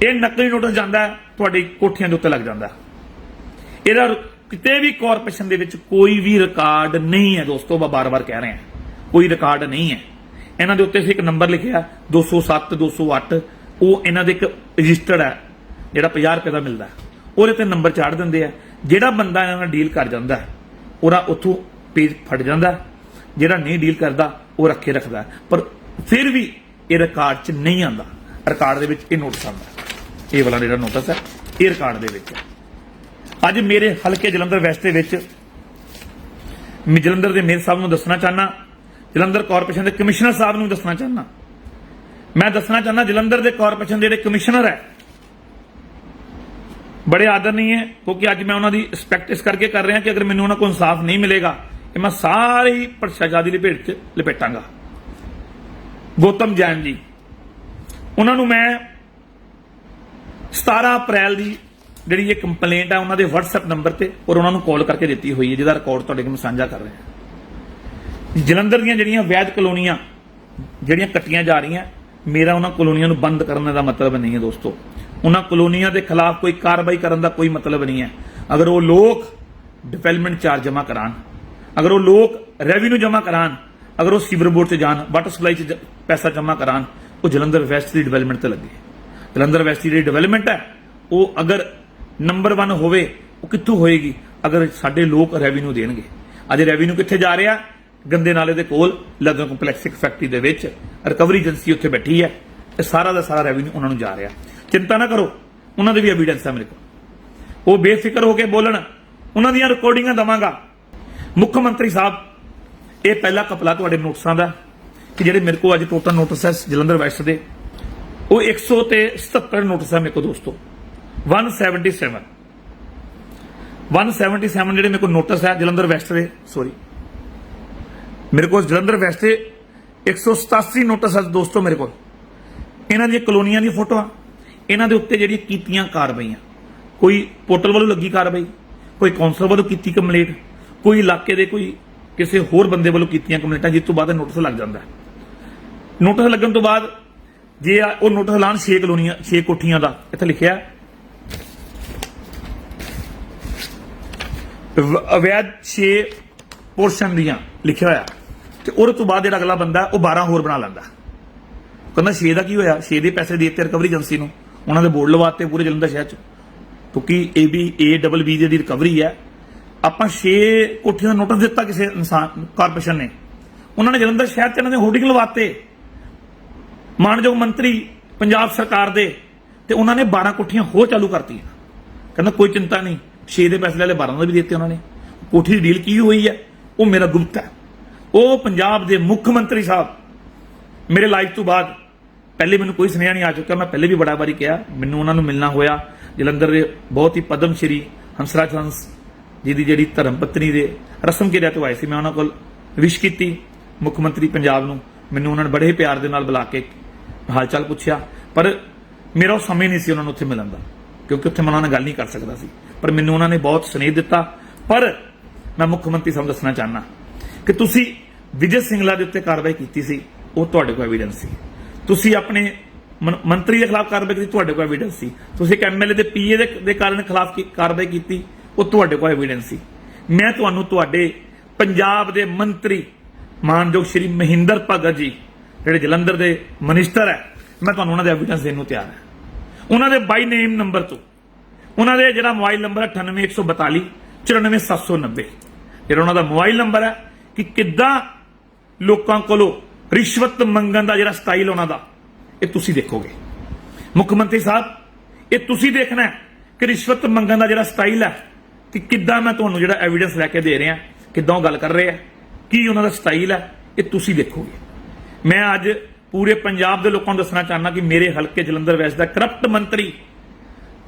A: ਇਹ ਨਕਲੀ ਨੋਟਿਸ ਜਾਂਦਾ ਤੁਹਾਡੀ ਕੋਠੀਆਂ ਦੇ ਉੱਤੇ ਲੱਗ ਜਾਂਦਾ ਇਹਦਾ ਕਿਤੇ ਵੀ ਕਾਰਪੋਰੇਸ਼ਨ ਦੇ ਵਿੱਚ ਕੋਈ ਵੀ ਰਿਕਾਰਡ ਨਹੀਂ ਹੈ ਦੋਸਤੋ ਮੈਂ ਬਾਰ-ਬਾਰ ਕਹਿ ਰਿਹਾ ਕੋਈ ਰਿਕਾਰਡ ਨਹੀਂ ਹੈ। ਇਹਨਾਂ ਦੇ ਉੱਤੇ ਅਸੀਂ ਇੱਕ ਨੰਬਰ ਲਿਖਿਆ 207 208 ਉਹ ਇਹਨਾਂ ਦੇ ਇੱਕ ਰਜਿਸਟਰਡ ਹੈ, ਜਿਹੜਾ 50 ਰੁਪਏ ਦਾ ਮਿਲਦਾ ਉਹਦੇ ਤੇ ਨੰਬਰ ਚਾੜ ਦਿੰਦੇ ਆ। ਜਿਹੜਾ ਬੰਦਾ ਇਹਨਾਂ ਨਾਲ ਡੀਲ ਕਰ ਜਾਂਦਾ ਉਹਦਾ ਉੱਥੋਂ ਪੇਜ ਫਟ ਜਾਂਦਾ ਜਿਹੜਾ ਨਹੀਂ ਡੀਲ ਕਰਦਾ, ਉਹ ਰੱਖੇ ਰੱਖਦਾ ਪਰ ਫਿਰ ਵੀ ਇਹ ਰਿਕਾਰਡ 'ਚ ਨਹੀਂ ਆਂਦਾ ਰਿਕਾਰਡ ਦੇ ਵਿੱਚ ਇਹ ਨੋਟਿਸ ਆਉਂਦਾ ਇਹ ਵਾਲਾ ਜਿਹੜਾ ਨੋਟਿਸ ਹੈ, ਇਹ ਰਿਕਾਰਡ ਦੇ ਵਿੱਚ ਅੱਜ ਮੇਰੇ ਹਲਕੇ ਜਲੰਧਰ ਵੈਸਟ ਦੇ ਵਿੱਚ ਮੈਂ ਜਲੰਧਰ ਦੇ ਮੇਅਰ ਸਾਹਿਬ ਨੂੰ ਦੱਸਣਾ ਚਾਹਨਾ, ਜਲੰਧਰ ਕਾਰਪੋਰੇਸ਼ਨ ਦੇ ਕਮਿਸ਼ਨਰ ਸਾਹਿਬ ਨੂੰ ਦੱਸਣਾ ਚਾਹਨਾ। ਮੈਂ ਦੱਸਣਾ ਚਾਹੁੰਦਾ, ਜਲੰਧਰ ਦੇ ਕਾਰਪੋਰੇਸ਼ਨ ਦੇ ਜਿਹੜੇ ਕਮਿਸ਼ਨਰ ਹੈ, ਬੜੇ ਆਦਰਨੀ ਹੈ, ਕਿਉਂਕਿ ਅੱਜ ਮੈਂ ਉਹਨਾਂ ਦੀ ਰਿਸਪੈਕਟ ਇਸ ਕਰਕੇ ਕਰ ਰਿਹਾ ਕਿ ਅਗਰ ਮੈਨੂੰ ਉਹਨਾਂ ਕੋਲ ਇਨਸਾਫ ਨਹੀਂ ਮਿਲੇਗਾ ਇਹ ਮੈਂ ਸਾਰੀ ਭ੍ਰਿਸ਼ਟਾਚਾਰ ਦੀ ਲਪੇਟ 'ਚ ਲਪੇਟਾਂਗਾ। ਗੌਤਮ ਜੈਨ ਜੀ, ਉਹਨਾਂ ਨੂੰ ਮੈਂ 17 ਅਪ੍ਰੈਲ ਦੀ ਜਿਹੜੀ ਇਹ ਕੰਪਲੇਂਟ ਹੈ ਉਹਨਾਂ ਦੇ WhatsApp ਨੰਬਰ ਤੇ ਔਰ ਉਹਨਾਂ ਨੂੰ ਕਾਲ ਕਰਕੇ ਦਿੱਤੀ ਹੋਈ ਹੈ, ਜਿਹਦਾ ਰਿਕਾਰਡ ਤੁਹਾਡੇ ਕੋਲ ਸਾਂਝਾ ਕਰ ਰਿਹਾ। ਜਲੰਧਰ ਦੀਆਂ ਜਿਹੜੀਆਂ ਵੈਦ ਕਲੋਨੀਆਂ, ਜਿਹੜੀਆਂ ਕੱਟੀਆਂ ਜਾ ਰਹੀਆਂ ਮੇਰਾ ਉਹਨਾਂ ਕਲੋਨੀਆਂ ਨੂੰ ਬੰਦ ਕਰਨ ਦਾ ਮਤਲਬ ਨਹੀਂ ਹੈ ਦੋਸਤੋ। ਉਹਨਾਂ ਕਲੋਨੀਆਂ ਦੇ ਖਿਲਾਫ ਕੋਈ ਕਾਰਵਾਈ ਕਰਨ ਦਾ ਕੋਈ ਮਤਲਬ ਨਹੀਂ ਹੈ। ਅਗਰ ਉਹ ਲੋਕ ਡਿਵੈਲਪਮੈਂਟ ਚਾਰਜ ਜਮ੍ਹਾਂ ਕਰਾਣ ਅਗਰ ਉਹ ਲੋਕ ਰੈਵਨਿਊ ਜਮ੍ਹਾਂ ਕਰਾਣ ਅਗਰ ਉਹ ਸੀਵਰ ਬੋਰਡ 'ਚ ਜਾਣ ਵਾਟਰ ਸਪਲਾਈ 'ਚ ਪੈਸਾ ਜਮ੍ਹਾਂ ਕਰਾਣ ਉਹ ਜਲੰਧਰ ਵੈਸਟ ਦੀ ਡਿਵੈਲਪਮੈਂਟ ਤੇ ਲੱਗੇ। ਜਲੰਧਰ ਵੈਸਟ ਦੀ ਜਿਹੜੀ ਡਿਵੈਲਪਮੈਂਟ ਹੈ, ਉਹ ਅਗਰ ਨੰਬਰ 1 ਹੋਵੇ, ਉਹ ਕਿੱਥੋਂ ਹੋਏਗੀ? ਅਗਰ ਸਾਡੇ ਲੋਕ ਰੈਵਨਿਊ ਦੇਣਗੇ। ਅੱਜ ਰੈਵਨਿਊ ਕਿੱਥੇ ਜਾ ਰਿਹਾ? ਗੰਦੇ ਨਾਲੇ ਦੇ ਕੋਲ ਲਗਨ ਕੰਪਲੈਕਸ ਫੈਕਟਰੀ ਦੇ ਵਿੱਚ। ਰਿਕਵਰੀ ਏਜੰਸੀ ਉੱਥੇ ਬੈਠੀ ਹੈ ਇਹ ਸਾਰਾ ਦਾ ਸਾਰਾ ਰੈਵਨਿਊ ਉਹਨਾਂ ਨੂੰ ਜਾ ਰਿਹਾ। ਚਿੰਤਾ ਨਾ ਕਰੋ, ਉਹਨਾਂ ਦੇ ਵੀ ਐਵੀਡੈਂਸ ਹੈ ਮੇਰੇ ਕੋਲ। ਉਹ ਬੇਫਿਕਰ ਹੋ ਕੇ ਬੋਲਣ, ਉਹਨਾਂ ਦੀਆਂ ਰਿਕਾਰਡਿੰਗਾਂ ਦਵਾਂਗਾ। ਮੁੱਖ ਮੰਤਰੀ ਸਾਹਿਬ, ਇਹ ਪਹਿਲਾ ਕਪਲਾ ਤੁਹਾਡੇ ਨੋਟਿਸਾਂ ਦਾ ਕਿ ਜਿਹੜੇ ਮੇਰੇ ਕੋਲ ਅੱਜ ਟੋਟਲ ਨੋਟਿਸ ਹੈ ਜਲੰਧਰ ਵੈਸਟ ਦੇ। ਉਹ 100 ਤੇ 77 ਨੋਟਿਸ ਹੈ ਮੇਰੇ ਕੋਲ ਦੋਸਤੋ। 177 177 ਜਿਹੜੇ ਮੇਰੇ ਕੋਲ ਨੋਟਿਸ ਹੈ ਜਲੰਧਰ ਵੈਸਟ ਦੇ ਸੌਰੀ ਮੇਰੇ ਕੋਲ ਜਲੰਧਰ ਵੈਸਟ ਦੇ 187 ਨੋਟਿਸ ਹੈ ਦੋਸਤੋ ਮੇਰੇ ਕੋਲ। ਇਹਨਾਂ ਦੀਆਂ ਕਲੋਨੀਆਂ ਦੀਆਂ ਫੋਟੋਆਂ, ਇਹਨਾਂ ਦੇ ਉੱਤੇ ਜਿਹੜੀਆਂ ਕੀਤੀਆਂ ਕਾਰਵਾਈਆਂ। ਕੋਈ ਪੋਰਟਲ ਵੱਲੋਂ ਲੱਗੀ ਕਾਰਵਾਈ, ਕੋਈ ਕੌਂਸਲ ਵੱਲੋਂ ਕੀਤੀ ਕੰਪਲੇਂਟ, ਕੋਈ ਇਲਾਕੇ ਦੇ ਕੋਈ ਕਿਸੇ ਹੋਰ ਬੰਦੇ ਵੱਲੋਂ ਕੀਤੀਆਂ ਕੰਪਲੇਂਟਾਂ, ਜਿਸ ਤੋਂ ਬਾਅਦ ਨੋਟਿਸ ਲੱਗ ਜਾਂਦਾ ਨੋਟਿਸ ਲੱਗਣ ਤੋਂ ਬਾਅਦ ਜੇ ਆ- ਉਹ ਨੋਟਿਸ ਲਾਣ 6 ਕਲੋਨੀਆਂ 6 ਕੋਠੀਆਂ ਦਾ, ਇੱਥੇ ਲਿਖਿਆ ਅਵੈਧ 6 ਪੋਰਸ਼ਨ ਦੀਆਂ ਲਿਖਿਆ ਹੋਇਆ। ਤੇ ਉਹਦੇ ਤੋਂ ਬਾਅਦ ਜਿਹੜਾ ਅਗਲਾ ਬੰਦਾ ਉਹ 12 ਹੋਰ ਬਣਾ ਲੈਂਦਾ। ਕਹਿੰਦਾ 6 ਦਾ ਕੀ ਹੋਇਆ? 6 ਦੇ ਪੈਸੇ ਦੇ ਦਿੱਤੇ ਰਿਕਵਰੀ ਏਜੰਸੀ ਨੂੰ। ਉਹਨਾਂ ਦੇ ਬੋਰਡ ਲਵਾਤੇ ਪੂਰੇ ਜਲੰਧਰ ਸ਼ਹਿਰ ਚ। ਕਿਉਂਕਿ A B A double B the recovery ਹੈ, ਆਪਾਂ 6 ਕੋਠੀਆਂ ਦਾ ਨੋਟਿਸ ਦਿੱਤਾ ਕਿਸੇ ਇਨਸਾਨ ਕਾਰਪੋਰੇਸ਼ਨ ਨੇ। ਉਹਨਾਂ ਨੇ ਜਲੰਧਰ ਸ਼ਹਿਰ ਚ ਇਹਨਾਂ ਦੇ ਹੋਰਡਿੰਗ ਲਵਾਤੇ। ਮਾਨਯੋਗ ਮੰਤਰੀ ਪੰਜਾਬ ਸਰਕਾਰ ਦੇ, ਤੇ ਉਹਨਾਂ ਨੇ 12 ਕੋਠੀਆਂ ਹੋਰ ਚਾਲੂ ਕਰਤੀਆਂ। ਕਹਿੰਦਾ ਕੋਈ ਚਿੰਤਾ ਨਹੀਂ 6 ਦੇ ਪੈਸੇ ਲੈ ਲੈ 12 ਦਾ ਵੀ ਦਿੱਤੇ ਉਹਨਾਂ ਨੇ। ਕੋਠੀ ਦੀ ਡੀਲ ਕੀ ਹੋਈ ਹੈ? ਉਹ ਮੇਰਾ ਗੁਪਤ ਹੈ। ਉਹ ਪੰਜਾਬ ਦੇ ਮੁੱਖ ਮੰਤਰੀ ਸਾਹਿਬ, ਮੇਰੇ ਲਾਈਫ ਤੋਂ ਬਾਅਦ, ਪਹਿਲੇ ਮੈਨੂੰ ਕੋਈ ਸੁਨੇਹਾ ਨਹੀਂ ਆ ਚੁੱਕਾ ਮੈਂ ਪਹਿਲੇ ਵੀ ਬੜਾ ਵਾਰੀ ਕਿਹਾ, ਮੈਨੂੰ ਉਹਨਾਂ ਨੂੰ ਮਿਲਣਾ ਹੋਇਆ, ਜਲੰਧਰ ਦੇ ਬਹੁਤ ਹੀ ਪਦਮ ਸ਼੍ਰੀ ਹੰਸਰਾਜ ਹੰਸ ਜੀ ਦੀ ਜਿਹੜੀ ਧਰਮ ਪਤਨੀ ਦੇ ਰਸਮ ਕਿਰਿਆ ਤੋਂ ਆਏ ਸੀ, ਮੈਂ ਉਹਨਾਂ ਕੋਲ ਵਿਸ਼ ਕੀਤੀ, ਮੁੱਖ ਮੰਤਰੀ ਪੰਜਾਬ ਨੂੰ, ਮੈਨੂੰ ਉਹਨਾਂ ਨੇ ਬੜੇ ਪਿਆਰ ਦੇ ਨਾਲ ਬੁਲਾ ਕੇ ਹਾਲ ਚਾਲ ਪੁੱਛਿਆ, ਪਰ ਮੇਰਾ ਉਹ ਸਮੇਂ ਨਹੀਂ ਸੀ ਉਹਨਾਂ ਨੂੰ ਉੱਥੇ ਮਿਲਣ ਦਾ, ਕਿਉਂਕਿ ਉੱਥੇ ਮੈਂ ਉਹਨਾਂ ਨਾਲ ਗੱਲ ਨਹੀਂ ਕਰ ਸਕਦਾ ਸੀ, ਪਰ ਮੈਨੂੰ ਉਹਨਾਂ ਨੇ ਬਹੁਤ ਸਨੇਹ ਦਿੱਤਾ, ਪਰ ਮੈਂ ਮੁੱਖ ਮੰਤਰੀ ਸਾਹਿਬ ਦੱਸਣਾ ਚਾਹਨਾ ਕਿ ਤੁਸੀਂ ਵਿਜੇ ਸਿੰਗਲਾ ਦੇ ਉੱਤੇ ਕਾਰਵਾਈ ਕੀਤੀ ਸੀ, ਉਹ ਤੁਹਾਡੇ ਕੋਲ ਐਵੀਡੈਂਸ ਸੀ। ਤੁਸੀਂ ਆਪਣੇ ਮੰਤਰੀ ਦੇ ਖਿਲਾਫ ਕਾਰਵਾਈ ਕੀਤੀ, ਤੁਹਾਡੇ ਕੋਲ ਐਵੀਡੈਂਸ ਸੀ। ਤੁਸੀਂ ਇੱਕ ਐਮਐਲਏ ਦੇ ਪੀਏ ਦੇ ਦੇ ਕਾਰਨ ਖਿਲਾਫ ਕਾਰਵਾਈ ਕੀਤੀ, ਉਹ ਤੁਹਾਡੇ ਕੋਲ ਐਵੀਡੈਂਸ ਸੀ। ਮੈਂ ਤੁਹਾਨੂੰ ਤੁਹਾਡੇ ਪੰਜਾਬ ਦੇ ਮੰਤਰੀ ਮਾਨਯੋਗ ਸ਼੍ਰੀ ਮਹਿੰਦਰ ਭਗਤ ਜੀ, ਜਿਹੜੇ ਜਲੰਧਰ ਦੇ ਮਨਿਸਟਰ ਹੈ, ਮੈਂ ਤੁਹਾਨੂੰ ਉਹਨਾਂ ਦੇ ਐਵੀਡੈਂਸ ਦੇਣ ਨੂੰ ਤਿਆਰ ਹਾਂ। ਉਹਨਾਂ ਦੇ ਬਾਈ ਨੇਮ ਨੰਬਰ ਤੋਂ, ਉਹਨਾਂ ਦੇ ਜਿਹੜਾ ਮੋਬਾਈਲ ਨੰਬਰ ਹੈ 98142 94790 ਜਿਹੜਾ ਉਹਨਾਂ ਦਾ ਮੋਬਾਈਲ ਨੰਬਰ ਹੈ ਕਿ ਕਿੱਦਾਂ ਲੋਕਾਂ ਕੋਲੋਂ ਰਿਸ਼ਵਤ ਮੰਗਣ ਦਾ ਜਿਹੜਾ ਸਟਾਈਲ ਉਹਨਾਂ ਦਾ, ਇਹ ਤੁਸੀਂ ਦੇਖੋਗੇ। ਮੁੱਖ ਮੰਤਰੀ ਸਾਹਿਬ, ਇਹ ਤੁਸੀਂ ਦੇਖਣਾ ਹੈ ਕਿ ਰਿਸ਼ਵਤ ਮੰਗਣ ਦਾ ਜਿਹੜਾ ਸਟਾਈਲ ਹੈ ਕਿ ਕਿੱਦਾਂ ਮੈਂ ਤੁਹਾਨੂੰ ਜਿਹੜਾ ਐਵੀਡੈਂਸ ਲੈ ਕੇ ਦੇ ਰਿਹਾ, ਕਿੱਦਾਂ ਉਹ ਗੱਲ ਕਰ ਰਹੇ ਆ ਕੀ ਉਹਨਾਂ ਦਾ ਸਟਾਈਲ ਹੈ, ਇਹ ਤੁਸੀਂ ਦੇਖੋਗੇ। ਮੈਂ ਅੱਜ ਪੂਰੇ ਪੰਜਾਬ ਦੇ ਲੋਕਾਂ ਨੂੰ ਦੱਸਣਾ ਚਾਹੁੰਦਾ ਕਿ ਮੇਰੇ ਹਲਕੇ ਜਲੰਧਰ ਵੈਸਟ ਦਾ ਕਰਪਟ ਮੰਤਰੀ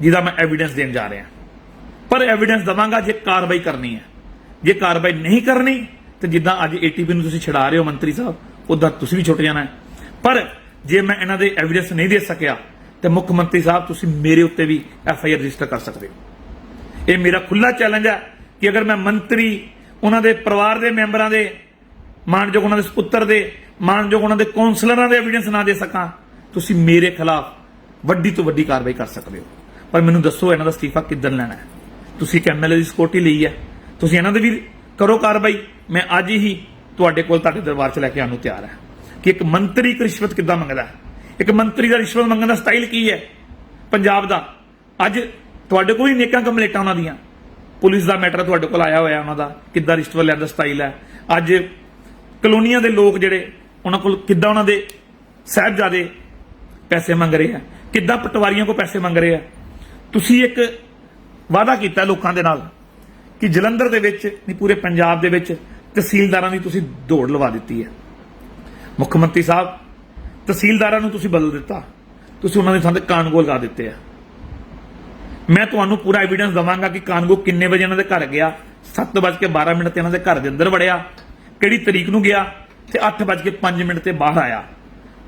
A: ਜਿਹਦਾ ਮੈਂ ਐਵੀਡੈਂਸ ਦੇਣ ਜਾ ਰਿਹਾ। ਪਰ ਐਵੀਡੈਂਸ ਦਵਾਂਗਾ ਜੇ ਕਾਰਵਾਈ ਕਰਨੀ ਹੈ। ਜੇ ਕਾਰਵਾਈ ਨਹੀਂ ਕਰਨੀ ਤੇ ਜਿੱਦਾਂ ਅੱਜ ਏਟੀਪੀ ਨੂੰ ਤੁਸੀਂ ਛਡਾ ਰਹੇ ਹੋ ਮੰਤਰੀ ਸਾਹਿਬ, ਉਦਾਂ ਤੁਸੀਂ ਵੀ ਛੁੱਟ ਜਾਣਾ ਪਰ ਜੇ ਮੈਂ ਇਹਨਾਂ ਦੇ ਐਵੀਡੈਂਸ ਨਹੀਂ ਦੇ ਸਕਿਆ, ਤੇ ਮੁੱਖ ਮੰਤਰੀ ਸਾਹਿਬ ਤੁਸੀਂ ਮੇਰੇ ਉੱਤੇ ਵੀ ਐਫ ਆਈ ਆਰ ਰਜਿਸਟਰ ਕਰ ਸਕਦੇ ਹੋ। ਇਹ ਮੇਰਾ ਖੁੱਲਾ ਚੈਲੰਜ ਹੈ ਕਿ ਅਗਰ ਮੈਂ ਮੰਤਰੀ, ਉਹਨਾਂ ਦੇ ਪਰਿਵਾਰ ਦੇ ਮੈਂਬਰਾਂ ਦੇ, ਮਾਨਯੋਗ ਉਹਨਾਂ ਦੇ ਸੁਪੁੱਤਰ ਦੇ, ਮਾਨਯੋਗ ਉਹਨਾਂ ਦੇ ਕੌਂਸਲਰਾਂ ਦੇ ਐਵੀਡੈਂਸ ਨਾ ਦੇ ਸਕਾਂ, ਤੁਸੀਂ ਮੇਰੇ ਖਿਲਾਫ ਵੱਡੀ ਤੋਂ ਵੱਡੀ ਕਾਰਵਾਈ ਕਰ ਸਕਦੇ ਹੋ। ਪਰ ਮੈਨੂੰ ਦੱਸੋ ਇਹਨਾਂ ਦਾ ਅਸਤੀਫਾ ਕਿੱਦਣ ਲੈਣਾ ਹੈ। ਤੁਸੀਂ ਇੱਕ ਐਮਐਲਏ ਦੀ ਸਕਿਉਰਟੀ ਲਈ ਹੈ। ਤੁਸੀਂ ਇਹਨਾਂ ਦੇ ਵੀ ਕਰੋ ਕਾਰਵਾਈ। ਮੈਂ ਅੱਜ ਹੀ ਤੁਹਾਡੇ ਕੋਲ ਤੁਹਾਡੇ ਦਰਬਾਰ 'ਚ ਲੈ ਕੇ ਆਉਣ ਨੂੰ ਤਿਆਰ ਹਾਂ ਕਿ ਇੱਕ ਮੰਤਰੀ ਇੱਕ ਰਿਸ਼ਵਤ ਕਿੱਦਾਂ ਮੰਗਦਾ ਹੈ। ਇੱਕ ਮੰਤਰੀ ਦਾ ਰਿਸ਼ਵਤ ਮੰਗਣ ਦਾ ਸਟਾਈਲ ਕੀ ਹੈ? ਪੰਜਾਬ ਦਾ। ਅੱਜ ਤੁਹਾਡੇ ਕੋਲ ਹੀ ਨੇਕਾਂ ਕੰਪਲੇਟਾਂ ਉਹਨਾਂ ਦੀਆਂ। ਪੁਲਿਸ ਦਾ ਮੈਟਰ ਤੁਹਾਡੇ ਕੋਲ ਆਇਆ ਹੋਇਆ ਉਹਨਾਂ ਦਾ, ਕਿੱਦਾਂ ਰਿਸ਼ਵਤ ਲੈਣ ਦਾ ਸਟਾਈਲ ਹੈ। ਅੱਜ ਕਲੋਨੀਆਂ ਦੇ ਲੋਕ ਜਿਹੜੇ, ਉਹਨਾਂ ਕੋਲ ਕਿੱਦਾਂ ਉਹਨਾਂ ਦੇ ਸਾਹਿਬਜ਼ਾਦੇ ਪੈਸੇ ਮੰਗ ਰਹੇ ਆ? ਕਿੱਦਾਂ ਪਟਵਾਰੀਆਂ ਕੋ ਪੈਸੇ ਮੰਗ ਰਹੇ ਆ? ਤੁਸੀਂ ਇੱਕ ਵਾਅਦਾ ਕੀਤਾ ਲੋਕਾਂ ਦੇ ਨਾਲ ਕਿ ਜਲੰਧਰ ਦੇ ਵਿੱਚ ਨਹੀਂ, ਪੂਰੇ ਪੰਜਾਬ ਦੇ ਵਿੱਚ ਤਹਿਸੀਲਦਾਰਾਂ ਦੀ ਤੁਸੀਂ ਦੌੜ ਲਵਾ ਦਿੱਤੀ ਹੈ। ਮੁੱਖ ਮੰਤਰੀ ਸਾਹਿਬ, ਤਹਿਸੀਲਦਾਰਾਂ ਨੂੰ ਤੁਸੀਂ ਬਦਲ ਦਿੱਤਾ। ਤੁਸੀਂ ਉਹਨਾਂ ਦੇ ਥਾਂ ਤੇ ਕਾਨਗੋ ਲਗਾ ਦਿੱਤੇ ਆ। ਮੈਂ ਤੁਹਾਨੂੰ ਪੂਰਾ ਐਵੀਡੈਂਸ ਦਵਾਂਗਾ ਕਿ ਕਾਨਗੋ ਕਿੰਨੇ ਵਜੇ ਇਹਨਾਂ ਦੇ ਘਰ ਗਿਆ। 7:12 ਮਿੰਟ ਤੇ ਇਹਨਾਂ ਦੇ ਘਰ ਦੇ ਅੰਦਰ ਵੜਿਆ। ਕਿਹੜੀ ਤਰੀਕ ਨੂੰ ਗਿਆ ਤੇ 8:05 ਮਿੰਟ ਤੇ ਬਾਹਰ ਆਇਆ।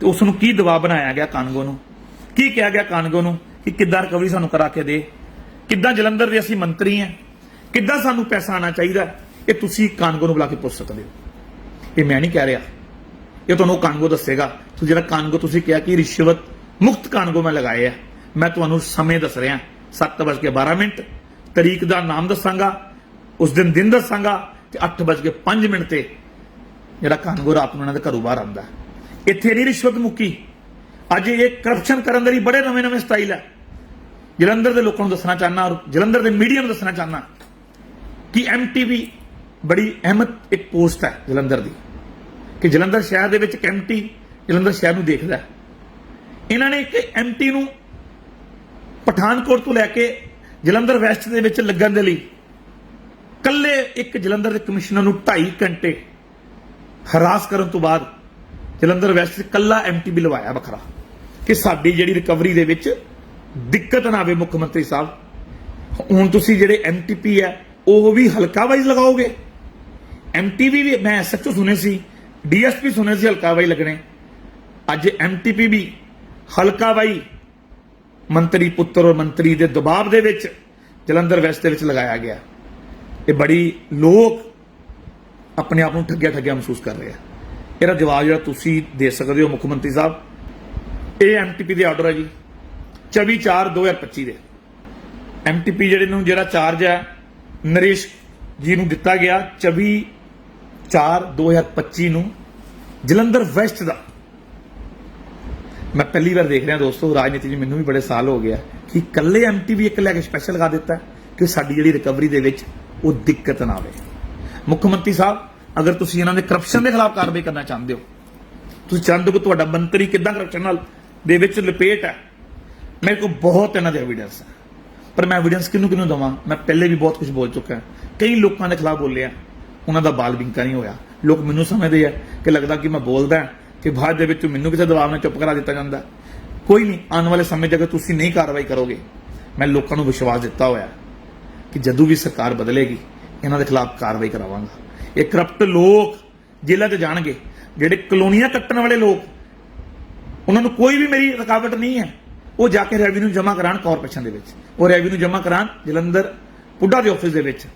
A: ਤੇ ਉਸ ਨੂੰ ਕੀ ਦਬਾਅ ਬਣਾਇਆ ਗਿਆ ਕਾਨਗੋ ਨੂੰ? ਕੀ ਕਿਹਾ ਗਿਆ ਕਾਨਗੋ ਨੂੰ ਕਿ ਕਿੱਦਾਂ ਰਿਕਵਰੀ ਸਾਨੂੰ ਕਰਾ ਕੇ ਦੇ? ਕਿੱਦਾਂ ਜਲੰਧਰ ਦੇ ਅਸੀਂ ਮੰਤਰੀ ਆ ਕਿੱਦਾਂ ਸਾਨੂੰ ਪੈਸਾ ਆਣਾ ਚਾਹੀਦਾ ਇਹ ਤੁਸੀਂ ਕਾਨਗੋ ਨੂੰ ਬੁਲਾ ਕੇ ਪੁੱਛ ਸਕਦੇ ਹੋ। ਇਹ ਮੈਂ ਨਹੀਂ ਕਹਿ ਰਿਹਾ। ਇਹ ਤੁਹਾਨੂੰ ਕਾਨੂੰਗੋ ਦੱਸੇਗਾ। ਤੁਸੀਂ ਜਿਹੜਾ ਕਾਨੂੰਗੋ ਤੁਸੀਂ ਕਿਹਾ ਕਿ ਰਿਸ਼ਵਤ ਮੁਕਤ ਕਾਨਗੋ ਮੈਂ ਲਗਾਏ ਆ। ਮੈਂ ਤੁਹਾਨੂੰ ਸਮੇਂ ਦੱਸ ਰਿਹਾ। 7:12 ਮਿੰਟ। ਤਰੀਕ ਦਾ ਨਾਮ ਦੱਸਾਂਗਾ। ਉਸ ਦਿਨ ਦਿਨ ਦੱਸਾਂਗਾ ਤੇ 8:05 ਮਿੰਟ ਤੇ ਜਿਹੜਾ ਕਾਨਗੋ ਰਾਤ ਨੂੰ ਇਹਨਾਂ ਦੇ ਘਰੋਂ ਬਾਹਰ ਆਉਂਦਾ। ਇੱਥੇ ਨਹੀਂ ਰਿਸ਼ਵਤ ਮੁੱਕੀ। ਅੱਜ ਇਹ ਕਰਪਸ਼ਨ ਕਰਨ ਦੇ ਲਈ ਬੜੇ ਨਵੇਂ ਨਵੇਂ ਸਟਾਈਲ ਹੈ ਜਲੰਧਰ ਦੇ ਲੋਕਾਂ ਨੂੰ ਦੱਸਣਾ ਚਾਹਨਾ ਔਰ ਜਲੰਧਰ ਦੇ ਮੀਡੀਆ ਨੂੰ ਦੱਸਣਾ ਚਾਹਨਾ ਕਿ ਐਮਟੀਵੀ ਬੜੀ ਅਹਿਮਤ ਇੱਕ ਪੋਸਟ ਹੈ ਜਲੰਧਰ ਦੀ, ਕਿ ਜਲੰਧਰ ਸ਼ਹਿਰ ਦੇ ਵਿੱਚ ਇੱਕ ਐਮਟੀ ਜਲੰਧਰ ਸ਼ਹਿਰ ਨੂੰ ਦੇਖਦਾ ਇਹਨਾਂ ਨੇ ਇੱਕ ਐਮਟੀ ਨੂੰ ਪਠਾਨਕੋਟ ਤੋਂ ਲੈ ਕੇ ਜਲੰਧਰ ਵੈਸਟ ਦੇ ਵਿੱਚ ਲੱਗਣ ਦੇ ਲਈ ਕੱਲੇ ਇੱਕ ਜਲੰਧਰ ਦੇ ਕਮਿਸ਼ਨਰ ਨੂੰ 2.5 ਘੰਟੇ ਹਰਾਸ ਕਰਨ ਤੋਂ ਬਾਅਦ ਜਲੰਧਰ ਵੈਸਟ 'ਚ ਕੱਲਾ ਐਮਟੀਬੀ ਲਵਾਇਆ ਵੱਖਰਾ, ਕਿ ਸਾਡੀ ਜਿਹੜੀ ਰਿਕਵਰੀ ਦੇ ਵਿੱਚ ਦਿੱਕਤ ਨਾ ਆਵੇ ਮੁੱਖ ਮੰਤਰੀ ਸਾਹਿਬ। ਹੁਣ ਤੁਸੀਂ ਜਿਹੜੇ ਐਮਟੀਪੀ ਹੈ ਉਹ ਵੀ ਹਲਕਾ ਵਾਈਜ਼ ਲਗਾਓਗੇ? ਐਮਟੀਵੀ ਵੀ ਮੈਂ ਐਸਐਚਓ ਸੁਣੇ ਸੀ ਡੀਐਸਪੀ ਸੁਣੇ ਸੀ ਹਲਕਾ ਵਾਈ ਲੱਗਣੇ। ਅੱਜ ਐਮਟੀਪੀ ਵੀ ਹਲਕਾ ਵਾਈ ਮੰਤਰੀ ਪੁੱਤਰ ਔਰ ਮੰਤਰੀ ਦੇ ਦਬਾਅ ਦੇ ਵਿੱਚ ਜਲੰਧਰ ਵੈਸਟ ਦੇ ਵਿੱਚ ਲਗਾਇਆ ਗਿਆ। ਇਹ ਬੜੀ ਲੋਕ ਆਪਣੇ ਆਪ ਨੂੰ ਠੱਗਿਆ ਠੱਗਿਆ ਮਹਿਸੂਸ ਕਰ ਰਹੇ ਆ। ਇਹਦਾ ਜਵਾਬ ਜਿਹੜਾ ਤੁਸੀਂ ਦੇ ਸਕਦੇ ਹੋ ਮੁੱਖ ਮੰਤਰੀ ਸਾਹਿਬ, ਇਹ ਐਮਟੀਪੀ ਦੇ ਆਰਡਰ ਹੈ ਜੀ। 24 4 2025 ਦੇ। ਐਮਟੀਪੀ ਜਿਹੜੇ ਨੂੰ ਜਿਹੜਾ ਚਾਰਜ ਹੈ ਨਰੇਸ਼ ਜੀ ਨੂੰ ਦਿੱਤਾ ਗਿਆ 24 4 2025 ਨੂੰ ਜਲੰਧਰ ਵੈਸਟ ਦਾ। ਮੈਂ ਪਹਿਲੀ ਵਾਰ ਦੇਖ ਰਿਹਾ ਦੋਸਤੋ, ਰਾਜਨੀਤੀ 'ਚ ਮੈਨੂੰ ਵੀ ਬੜੇ ਸਾਲ ਹੋ ਗਿਆ ਕਿ ਕੱਲੇ ਐਮਟੀਵੀ ਇੱਕ ਲੈ ਕੇ ਸਪੈਸ਼ਲ ਲਗਾ ਦਿੱਤਾ ਕਿ ਸਾਡੀ ਜਿਹੜੀ ਰਿਕਵਰੀ ਦੇ ਵਿੱਚ ਉਹ ਦਿੱਕਤ ਨਾ ਆਵੇ। ਮੁੱਖ ਮੰਤਰੀ ਸਾਹਿਬ, ਅਗਰ ਤੁਸੀਂ ਇਹਨਾਂ ਦੇ ਕਰਪਸ਼ਨ ਦੇ ਖਿਲਾਫ ਕਾਰਵਾਈ ਕਰਨਾ ਚਾਹੁੰਦੇ ਹੋ, ਤੁਸੀਂ ਚਾਹੁੰਦੇ ਹੋ ਕਿ ਤੁਹਾਡਾ ਮੰਤਰੀ ਕਿੱਦਾਂ ਕਰਪਸ਼ਨ ਨਾਲ ਦੇ ਵਿੱਚ ਲਪੇਟ ਹੈ? ਮੇਰੇ ਕੋਲ ਬਹੁਤ ਇਹਨਾਂ ਦੇ ਐਵੀਡੈਂਸ ਹੈ। ਪਰ ਮੈਂ ਐਵੀਡੈਂਸ ਕਿਹਨੂੰ ਕਿਹਨੂੰ ਦਵਾਂ? ਮੈਂ ਪਹਿਲੇ ਵੀ ਬਹੁਤ ਕੁਝ ਬੋਲ ਚੁੱਕਾ ਕਈ ਲੋਕਾਂ ਦੇ ਖਿਲਾਫ ਬੋਲਿਆ। ਉਹਨਾਂ ਦਾ ਬਾਲ ਬਿੰਕਾ ਨਹੀਂ ਹੋਇਆ। ਲੋਕ ਮੈਨੂੰ ਸਮਝਦੇ ਆ ਕਿ ਲੱਗਦਾ ਕਿ ਮੈਂ ਬੋਲਦਾ ਕਿ ਬਾਅਦ ਦੇ ਵਿੱਚ ਮੈਨੂੰ ਕਿਸੇ ਦਬਾਅ ਨਾਲ ਚੁੱਪ ਕਰਾ ਦਿੱਤਾ ਜਾਂਦਾ ਕੋਈ ਨਹੀਂ, ਆਉਣ ਵਾਲੇ ਸਮੇਂ 'ਚ ਅਗਰ ਤੁਸੀਂ ਨਹੀਂ ਕਾਰਵਾਈ ਕਰੋਗੇ, ਮੈਂ ਲੋਕਾਂ ਨੂੰ ਵਿਸ਼ਵਾਸ ਦਿੱਤਾ ਹੋਇਆ ਕਿ ਜਦੋਂ ਵੀ ਸਰਕਾਰ ਬਦਲੇਗੀ, ਇਹਨਾਂ ਦੇ ਖਿਲਾਫ ਕਾਰਵਾਈ ਕਰਾਵਾਂਗਾ। ਇਹ ਕਰਪਟ ਲੋਕ ਜੇਲ੍ਹਾਂ 'ਚ ਜਾਣਗੇ। ਜਿਹੜੇ ਕਲੋਨੀਆਂ ਕੱਟਣ ਵਾਲੇ ਲੋਕ, ਉਹਨਾਂ ਨੂੰ ਕੋਈ ਵੀ ਮੇਰੀ ਰੁਕਾਵਟ ਨਹੀਂ ਹੈ। ਉਹ ਜਾ ਕੇ ਰੈਵਨਿਊ ਜਮ੍ਹਾਂ ਕਰਾਉਣ ਕਾਰਪੋਰੇਸ਼ਨ ਦੇ ਵਿੱਚ। ਉਹ ਰੈਵਨਿਊ ਜਮ੍ਹਾਂ ਕਰਾਉਣ ਜਲੰਧਰ ਪੁੱਡਾ ਦੇ ਆਫਿਸ ਦੇ ਵਿੱਚ।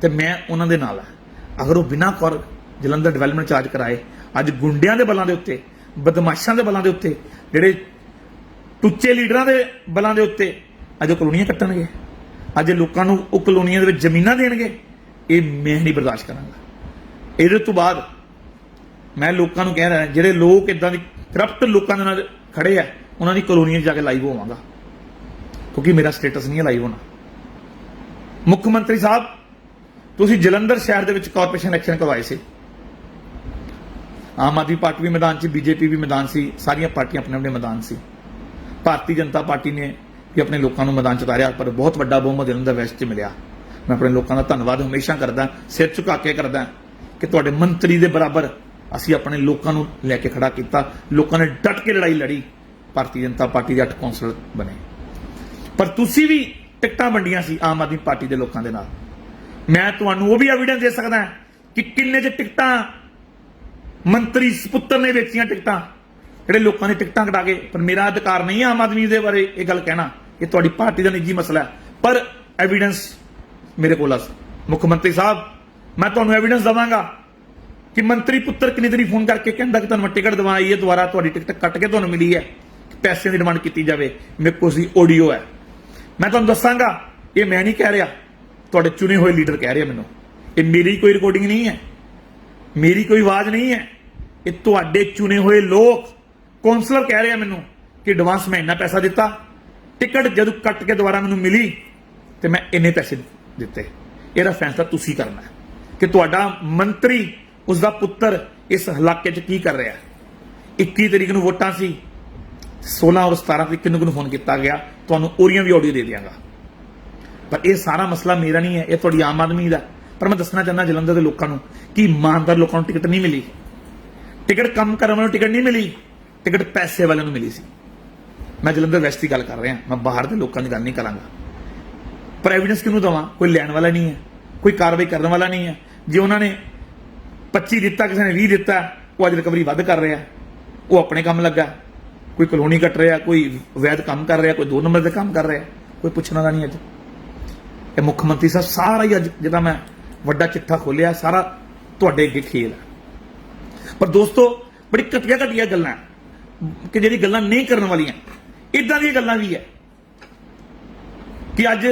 A: ਤੇ ਮੈਂ ਉਹਨਾਂ ਦੇ ਨਾਲ ਆ ਅਗਰ ਉਹ ਬਿਨਾਂ ਕਰ ਜਲੰਧਰ ਡਿਵੈਲਪਮੈਂਟ ਚਾਰਜ ਕਰਾਏ, ਅੱਜ ਗੁੰਡਿਆਂ ਦੇ ਬਲਾਂ ਦੇ ਉੱਤੇ, ਬਦਮਾਸ਼ਾਂ ਦੇ ਬਲਾਂ ਦੇ ਉੱਤੇ, ਜਿਹੜੇ ਟੁੱਚੇ ਲੀਡਰਾਂ ਦੇ ਬਲਾਂ ਦੇ ਉੱਤੇ, ਅੱਜ ਉਹ ਕਲੋਨੀਆਂ ਕੱਟਣਗੇ। ਅੱਜ ਲੋਕਾਂ ਨੂੰ ਉਹ ਕਲੋਨੀਆਂ ਦੇ ਵਿੱਚ ਜ਼ਮੀਨਾਂ ਦੇਣਗੇ। ਇਹ ਮੈਂ ਨਹੀਂ ਬਰਦਾਸ਼ਤ ਕਰਾਂਗਾ। ਇਹਦੇ ਤੋਂ ਬਾਅਦ ਮੈਂ ਲੋਕਾਂ ਨੂੰ ਕਹਿ ਰਿਹਾ, ਜਿਹੜੇ ਲੋਕ ਇਦਾਂ ਦੀ ਕਰਪਟ ਲੋਕਾਂ ਦੇ ਨਾਲ ਖੜੇ ਆ ਉਹਨਾਂ ਦੀ ਕਲੋਨੀਆਂ 'ਚ ਜਾ ਕੇ ਲਾਈਵ ਹੋਵਾਂਗਾ। ਕਿਉਂਕਿ ਮੇਰਾ ਸਟੇਟਸ ਨਹੀਂ ਹੈ ਲਾਈਵ ਹੋਣਾ। ਮੁੱਖ ਮੰਤਰੀ ਸਾਹਿਬ, ਤੁਸੀਂ ਜਲੰਧਰ ਸ਼ਹਿਰ ਦੇ ਵਿੱਚ ਕਾਰਪੋਰੇਸ਼ਨ ਇਲੈਕਸ਼ਨ ਕਰਵਾਏ ਸੀ। ਆਮ ਆਦਮੀ ਪਾਰਟੀ ਵੀ ਮੈਦਾਨ 'ਚ ਬੀਜੇਪੀ ਵੀ ਮੈਦਾਨ ਸੀ, ਸਾਰੀਆਂ ਪਾਰਟੀਆਂ ਆਪਣੇ ਆਪਣੇ ਮੈਦਾਨ ਸੀ। ਭਾਰਤੀ ਜਨਤਾ ਪਾਰਟੀ ਨੇ ਵੀ ਆਪਣੇ ਲੋਕਾਂ ਨੂੰ ਮੈਦਾਨ 'ਚ ਉਤਾਰਿਆ, ਪਰ ਬਹੁਤ ਵੱਡਾ ਬਹੁਮਤ ਜਲੰਧਰ ਵੈਸਟ 'ਚ ਮਿਲਿਆ। ਮੈਂ ਆਪਣੇ ਲੋਕਾਂ ਦਾ ਧੰਨਵਾਦ ਹਮੇਸ਼ਾ ਕਰਦਾ, ਸਿਰ ਝੁਕਾ ਕੇ ਕਰਦਾ ਕਿ ਤੁਹਾਡੇ ਮੰਤਰੀ ਦੇ ਬਰਾਬਰ ਅਸੀਂ ਆਪਣੇ ਲੋਕਾਂ ਨੂੰ ਲੈ ਕੇ ਖੜਾ ਕੀਤਾ, ਲੋਕਾਂ ਨੇ ਡਟ ਕੇ ਲੜਾਈ ਲੜੀ। ਭਾਰਤੀ ਜਨਤਾ ਪਾਰਟੀ ਦੇ ਅੱਠ ਕੌਂਸਲਰ ਬਣੇ। ਪਰ ਤੁਸੀਂ ਵੀ ਟਿਕਟਾਂ ਵੰਡੀਆਂ ਸੀ ਆਮ ਆਦਮੀ ਪਾਰਟੀ ਦੇ ਲੋਕਾਂ ਦੇ ਨਾਲ। ਮੈਂ ਤੁਹਾਨੂੰ ਉਹ ਵੀ ਐਵੀਡੈਂਸ ਦੇ ਸਕਦਾ ਕਿ ਕਿੰਨੇ ਚ ਟਿਕਟਾਂ ਮੰਤਰੀ ਸੁਪੁੱਤਰ ਨੇ ਵੇਚੀਆਂ ਟਿਕਟਾਂ, ਜਿਹੜੇ ਲੋਕਾਂ ਨੇ ਟਿਕਟਾਂ ਕਟਾ ਕੇ, ਪਰ ਮੇਰਾ ਅਧਿਕਾਰ ਨਹੀਂ ਆਮ ਆਦਮੀ ਦੇ ਬਾਰੇ ਇਹ ਗੱਲ ਕਹਿਣਾ ਇਹ ਤੁਹਾਡੀ ਪਾਰਟੀ ਦਾ ਨਿੱਜੀ ਮਸਲਾ ਹੈ। ਪਰ ਐਵੀਡੈਂਸ ਮੇਰੇ ਕੋਲ ਆ ਮੁੱਖ ਮੰਤਰੀ ਸਾਹਿਬ, ਮੈਂ ਤੁਹਾਨੂੰ ਐਵੀਡੈਂਸ ਦਵਾਂਗਾ ਕਿ ਮੰਤਰੀ ਪੁੱਤਰ ਕਿੰਨੀ ਤਰੀ ਫੋਨ ਕਰਕੇ ਕਹਿੰਦਾ ਕਿ ਤੁਹਾਨੂੰ ਟਿਕਟ ਦਵਾਈ ਹੈ, ਦੁਬਾਰਾ ਤੁਹਾਡੀ ਟਿਕਟ ਕੱਟ ਕੇ ਤੁਹਾਨੂੰ ਮਿਲੀ ਹੈ। ਪੈਸਿਆਂ ਦੀ ਡਿਮਾਂਡ ਕੀਤੀ ਜਾਵੇ, ਮੇਰੇ ਕੋਲ ਸੀ ਆਡੀਓ ਹੈ। ਮੈਂ ਤੁਹਾਨੂੰ ਦੱਸਾਂਗਾ, ਇਹ ਮੈਂ ਨਹੀਂ ਕਹਿ ਰਿਹਾ, ਤੁਹਾਡੇ ਚੁਣੇ ਹੋਏ ਲੀਡਰ ਕਹਿ ਰਿਹਾ ਮੈਨੂੰ। ਇਹ ਮੇਰੀ ਕੋਈ ਰਿਕਾਰਡਿੰਗ ਨਹੀਂ ਹੈ, ਮੇਰੀ ਕੋਈ ਆਵਾਜ਼ ਨਹੀਂ ਹੈ। ਇਹ ਤੁਹਾਡੇ ਚੁਣੇ ਹੋਏ ਲੋਕ ਕੌਂਸਲਰ ਕਹਿ ਰਿਹਾ ਮੈਨੂੰ ਕਿ ਐਡਵਾਂਸ ਮੈਂ ਇੰਨਾ ਪੈਸਾ ਦਿੱਤਾ ਟਿਕਟ ਜਦੋਂ ਕੱਟ ਕੇ ਦੁਬਾਰਾ ਮੈਨੂੰ ਮਿਲੀ, ਤੇ ਮੈਂ ਇੰਨੇ ਪੈਸੇ ਦਿੱਤੇ। ਇਹਦਾ ਫੈਸਲਾ ਤੁਸੀਂ ਕਰਨਾ ਕਿ ਤੁਹਾਡਾ ਮੰਤਰੀ ਉਸ ਦਾ ਪੁੱਤਰ ਇਸ ਇਲਾਕੇ 'ਚ ਕੀ ਕਰ ਰਿਹਾ ਹੈ। 21 ਤਰੀਕ ਨੂੰ ਵੋਟਾਂ ਸੀ 16 ਔਰ 17 ਤਰੀਕ ਨੂੰ ਮੈਨੂੰ ਫੋਨ ਕੀਤਾ ਗਿਆ, ਤੁਹਾਨੂੰ ਉਹਦੀਆਂ ਵੀ ਆਡੀਓ ਦੇ ਦਿਆਂਗਾ। ਪਰ ਇਹ ਸਾਰਾ ਮਸਲਾ ਮੇਰਾ ਨਹੀਂ ਹੈ, ਇਹ ਤੁਹਾਡੀ ਆਮ ਆਦਮੀ ਦਾ ਪਰ ਮੈਂ ਦੱਸਣਾ ਚਾਹੁੰਦਾ ਜਲੰਧਰ ਦੇ ਲੋਕਾਂ ਨੂੰ ਕਿ ਇਮਾਨਦਾਰ ਲੋਕਾਂ ਨੂੰ ਟਿਕਟ ਨਹੀਂ ਮਿਲੀ। ਟਿਕਟ ਕੰਮ ਕਰਨ ਵਾਲਿਆਂ ਨੂੰ ਟਿਕਟ ਨਹੀਂ ਮਿਲੀ ਟਿਕਟ ਪੈਸੇ ਵਾਲਿਆਂ ਨੂੰ ਮਿਲੀ ਸੀ। ਮੈਂ ਜਲੰਧਰ ਵੈਸਟ ਦੀ ਗੱਲ ਕਰ ਰਿਹਾ, ਮੈਂ ਬਾਹਰ ਦੇ ਲੋਕਾਂ ਦੀ ਗੱਲ ਨਹੀਂ ਕਰਾਂਗਾ। ਪਰ ਐਵੀਡੈਂਸ ਕਿਹਨੂੰ ਦਵਾਂ? ਕੋਈ ਲੈਣ ਵਾਲਾ ਨਹੀਂ ਹੈ, ਕੋਈ ਕਾਰਵਾਈ ਕਰਨ ਵਾਲਾ ਨਹੀਂ ਹੈ। ਜੇ ਉਹਨਾਂ ਨੇ 25 ਦਿੱਤਾ, ਕਿਸੇ ਨੇ 20 ਦਿੱਤਾ, ਉਹ ਅੱਜ ਰਿਕਵਰੀ ਵੱਧ ਕਰ ਰਿਹਾ, ਉਹ ਆਪਣੇ ਕੰਮ ਲੱਗਾ। ਕੋਈ ਕਲੋਨੀ ਕੱਟ ਰਿਹਾ, ਕੋਈ ਵੈਦ ਕੰਮ ਕਰ ਰਿਹਾ, ਕੋਈ ਦੋ ਨੰਬਰ ਦੇ ਕੰਮ ਕਰ ਰਿਹਾ, ਕੋਈ ਪੁੱਛਣਾ ਵਾਲਾ ਨਹੀਂ ਅੱਜ। ਇਹ ਮੁੱਖ ਮੰਤਰੀ ਸਾਹਿਬ ਸਾਰਾ ਹੀ ਅੱਜ ਜਿਹੜਾ ਮੈਂ ਵੱਡਾ ਚਿੱਠਾ ਖੋਲਿਆ ਸਾਰਾ ਤੁਹਾਡੇ ਅੱਗੇ ਖੇਲ ਹੈ। ਪਰ ਦੋਸਤੋ, ਬੜੀ ਘਟੀਆ ਘਟੀਆ ਗੱਲਾਂ ਕਿ ਜਿਹੜੀ ਗੱਲਾਂ ਨਹੀਂ ਕਰਨ ਵਾਲੀਆਂ ਇਦਾਂ ਦੀਆਂ ਗੱਲਾਂ ਵੀ ਹੈ ਕਿ ਅੱਜ